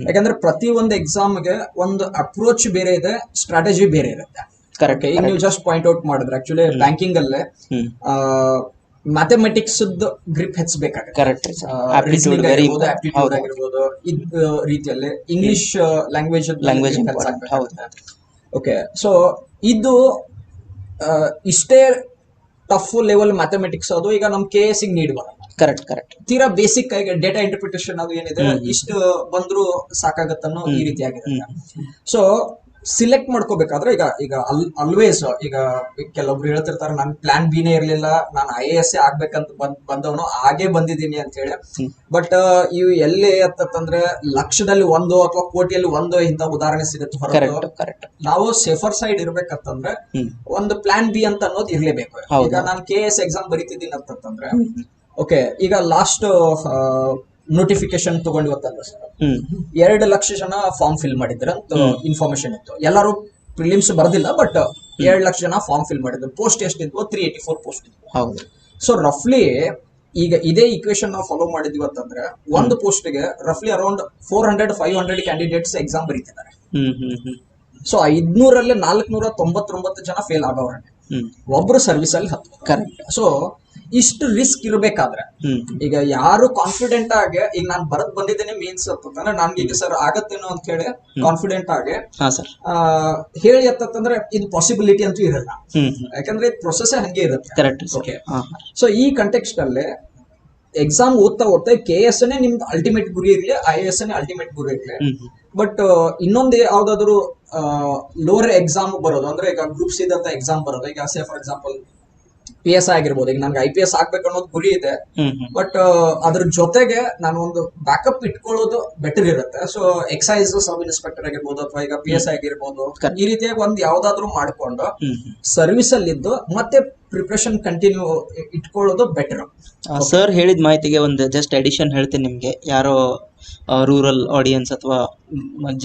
ಯಾಕಂದ್ರೆ ಪ್ರತಿ ಒಂದು ಎಕ್ಸಾಮ್ಗೆ ಒಂದು ಅಪ್ರೋಚ್ ಬೇರೆ ಇದೆ ಸ್ಟ್ರಾಟಜಿ ಬೇರೆ ಇರುತ್ತೆ. ಕರೆಕ್ಟ್ ಈಗ ನೀವು ಜಸ್ಟ್ ಪಾಯಿಂಟ್ ಔಟ್ ಮಾಡಿದ್ರೆ ಆಕ್ಚುಲಿ ಬ್ಯಾಂಕಿಂಗ್ ಅಲ್ಲೇ ಮ್ಯಾಥಮೆಟಿಕ್ಸ್ ಗ್ರಿಪ್ ಆಗಿರ್ಬೋದು ಇದ್ ರೀತಿಯಲ್ಲಿ English language language. Okay so ಇದು ಇಷ್ಟೇ ಟಫ್ ಲೆವೆಲ್ ಮ್ಯಾಥಮೆಟಿಕ್ಸ್ ಅದು ಈಗ ನಮ್ ಕೆ ಎಸ್ ನೀಡ್ ಬರಲ್ಲ. ಕರೆಕ್ಟ್ ಕರೆಕ್ಟ್ ತೀರಾ ಬೇಸಿಕ್ ಆಗಿ ಡೇಟಾ ಇಂಟರ್ಪ್ರಿಟೇಷನ್ ಅದು ಏನಿದೆ ಇಷ್ಟು ಬಂದ್ರು ಸಾಕಾಗತ್ತನ್ನೋ ಈ ರೀತಿ ಆಗಿದೆ. ಸೊ ಸಿಲೆಕ್ಟ್ ಮಾಡ್ಕೋಬೇಕಾದ್ರೆ ಈಗ ಈಗ ಅಲ್ ಆಲ್ವೇಸ್ ಈಗ ಕೆಲವೊಬ್ರು ಹೇಳ್ತಿರ್ತಾರೆ ನನ್ ಪ್ಲಾನ್ ಬಿನೇ ಇರ್ಲಿಲ್ಲ ನಾನು ಐ ಎ ಎಸ್ ಆಗ್ಬೇಕಂತ ಬಂದ್ ಬಂದವನು ಹಾಗೆ ಬಂದಿದ್ದೀನಿ ಅಂತ ಹೇಳಿ. ಬಟ್ ಇವು ಎಲ್ಲಿ ಅಂತಂದ್ರೆ ಲಕ್ಷದಲ್ಲಿ ಒಂದು ಅಥವಾ ಕೋಟಿಯಲ್ಲಿ ಒಂದು ಇಂತ ಉದಾಹರಣೆ ಸಿಗುತ್ತೆ ಹೊರತು. ಕರೆಕ್ಟ್ ನಾವು ಸೇಫರ್ ಸೈಡ್ ಇರ್ಬೇಕಂತಂದ್ರೆ ಒಂದು ಪ್ಲಾನ್ ಬಿ ಅಂತ ಅನ್ನೋದು ಇರ್ಲೇಬೇಕು. ಈಗ ನಾನು ಕೆ ಎಸ್ ಎಕ್ಸಾಮ್ ಬರೀತಿದ್ದೀನಿ ಅಂತಂದ್ರೆ ಓಕೆ ಈಗ ಲಾಸ್ಟ್ ನೋಟಿಫಿಕೇಶನ್ ತಗೊಂಡಿವತ್ತಲ್ಲ ಸರ್ ಎರಡು ಲಕ್ಷ ಜನ ಫಾರ್ಮ್ ಫಿಲ್ ಮಾಡಿದ್ರ ಅಂತ ಇನ್ಫಾರ್ಮೇಶನ್ ಇತ್ತು. ಎಲ್ಲರೂ ಪ್ರಿಲಿಮ್ಸ್ ಬರದಿಲ್ಲ ಬಟ್ ಎರಡು ಲಕ್ಷ ಜನ ಫಾರ್ಮ್ ಫಿಲ್ ಮಾಡಿದ್ರು. ಪೋಸ್ಟ್ ಎಷ್ಟಿದ್ವು ತ್ರೀ ಏಟಿ ಫೋರ್ ಪೋಸ್ಟ್ ಇದ್ವು. ಹೌದು. ಸೊ ರಫ್ಲಿ ಈಗ ಇದೇ ಇಕ್ವೇಶನ್ ನಾವು ಫಾಲೋ ಮಾಡಿದ್ವಿ ಅಂತಂದ್ರೆ ಒಂದು ಪೋಸ್ಟ್ಗೆ ರಫ್ಲಿ around four hundred five hundred candidates exam ಬರೀತಿದ್ದಾರೆ. ಹ್ಮ್ ಹ್ಮ್ ಹ್ಮ್. ಸೊ ಐದ್ನೂರಲ್ಲಿ ನಾಲ್ಕನೂರ ತೊಂಬತ್ತೊಂಬತ್ತು ಜನ ಫೇಲ್ ಆಗೋವ್ರೆ ಹ್ಮ್. ಒಬ್ರು ಸರ್ವಿಸ್ ಅಲ್ಲಿ ಹತ್ತು ಕರೆಕ್ಟ್ ಸೊ ಇಷ್ಟು ರಿಸ್ಕ್ ಇರಬೇಕಾದ್ರೆ. ಈಗ ಯಾರು ಕಾನ್ಫಿಡೆಂಟ್ ಆಗಿ ಈಗ ನಾನು ಬರದ್ ಬಂದಿದ್ದೇನೆ ಮೀನ್ಸ್ ಅಂತಂದ್ರೆ ನನ್ಗೆ ಈಗ ಸರ್ ಆಗತ್ತೇನೋ ಅಂತ ಹೇಳಿ ಕಾನ್ಫಿಡೆಂಟ್ ಆಗಿ ಹೇಳಿ ಅಂತಂದ್ರೆ ಇದು ಪಾಸಿಬಿಲಿಟಿ ಅಂತೂ ಇರಲ್ಲ. ಯಾಕಂದ್ರೆ ಪ್ರೊಸೆಸ್ ಹಂಗೆ ಇರುತ್ತೆ. Okay. ಸೊ ಈ ಕಂಟೆಕ್ಸ್ಟ್ ಅಲ್ಲಿ ಎಕ್ಸಾಮ್ ಓದ್ತಾ ಓದ್ತಾ ಕೆ ಎಸ್ ಎನ್ ನಿಮ್ದು ಅಲ್ಟಿಮೇಟ್ ಗುರಿ ಇರಲಿ ಐ ಎಸ್ ಎನ್ ಅಲ್ಟಿಮೇಟ್ ಗುರಿ ಇರಲಿ. ಬಟ್ ಇನ್ನೊಂದು ಯಾವ್ದಾದ್ರು ಲೋವರ್ ಎಕ್ಸಾಮ್ ಬರೋದು ಅಂದ್ರೆ ಈಗ ಗ್ರೂಪ್ ಸಿ ಎಕ್ಸಾಮ್ ಬರೋದು. ಈಗ say for example P S ಆಗಿರ್ಬೋದು. ಈಗ ನನ್ಗೆ ಐ ಪಿ ಎಸ್ ಆಗ್ಬೇಕು ಅನ್ನೋದು ಗುರಿ ಇದೆ. ಬಟ್ ಅದ್ರ ಜೊತೆಗೆ ನಾನು ಒಂದು ಬ್ಯಾಕಪ್ ಇಟ್ಕೊಳ್ಳೋದು ಬೆಟರ್ ಇರುತ್ತೆ. ಸೊ ಎಕ್ಸೈಸ್ ಸಬ್ ಇನ್ಸ್ಪೆಕ್ಟರ್ ಆಗಿರ್ಬೋದು ಅಥವಾ ಈಗ ಪಿ ಎಸ್ ಆಗಿರ್ಬೋದು. ಈ ರೀತಿಯಾಗಿ ಒಂದು ಯಾವ್ದಾದ್ರು ಮಾಡ್ಕೊಂಡು ಸರ್ವಿಸ್ ಅಲ್ಲಿದ್ದು ಮತ್ತೆ ಪ್ರಿಪ್ರೇಷನ್ ಕಂಟಿನ್ಯೂ ಇಟ್ಕೊಳ್ಳೋದು ಬೆಟರ್ ಸರ್ ಹೇಳಿದ ಮಾಹಿತಿಗೆ ಒಂದು ಜಸ್ಟ್ ಅಡಿಷನ್ ಹೇಳ್ತೀನಿ ನಿಮ್ಗೆ. ಯಾರೋ ರೂರಲ್ ಆಡಿಯನ್ಸ್ ಅಥವಾ ಜನರಲ್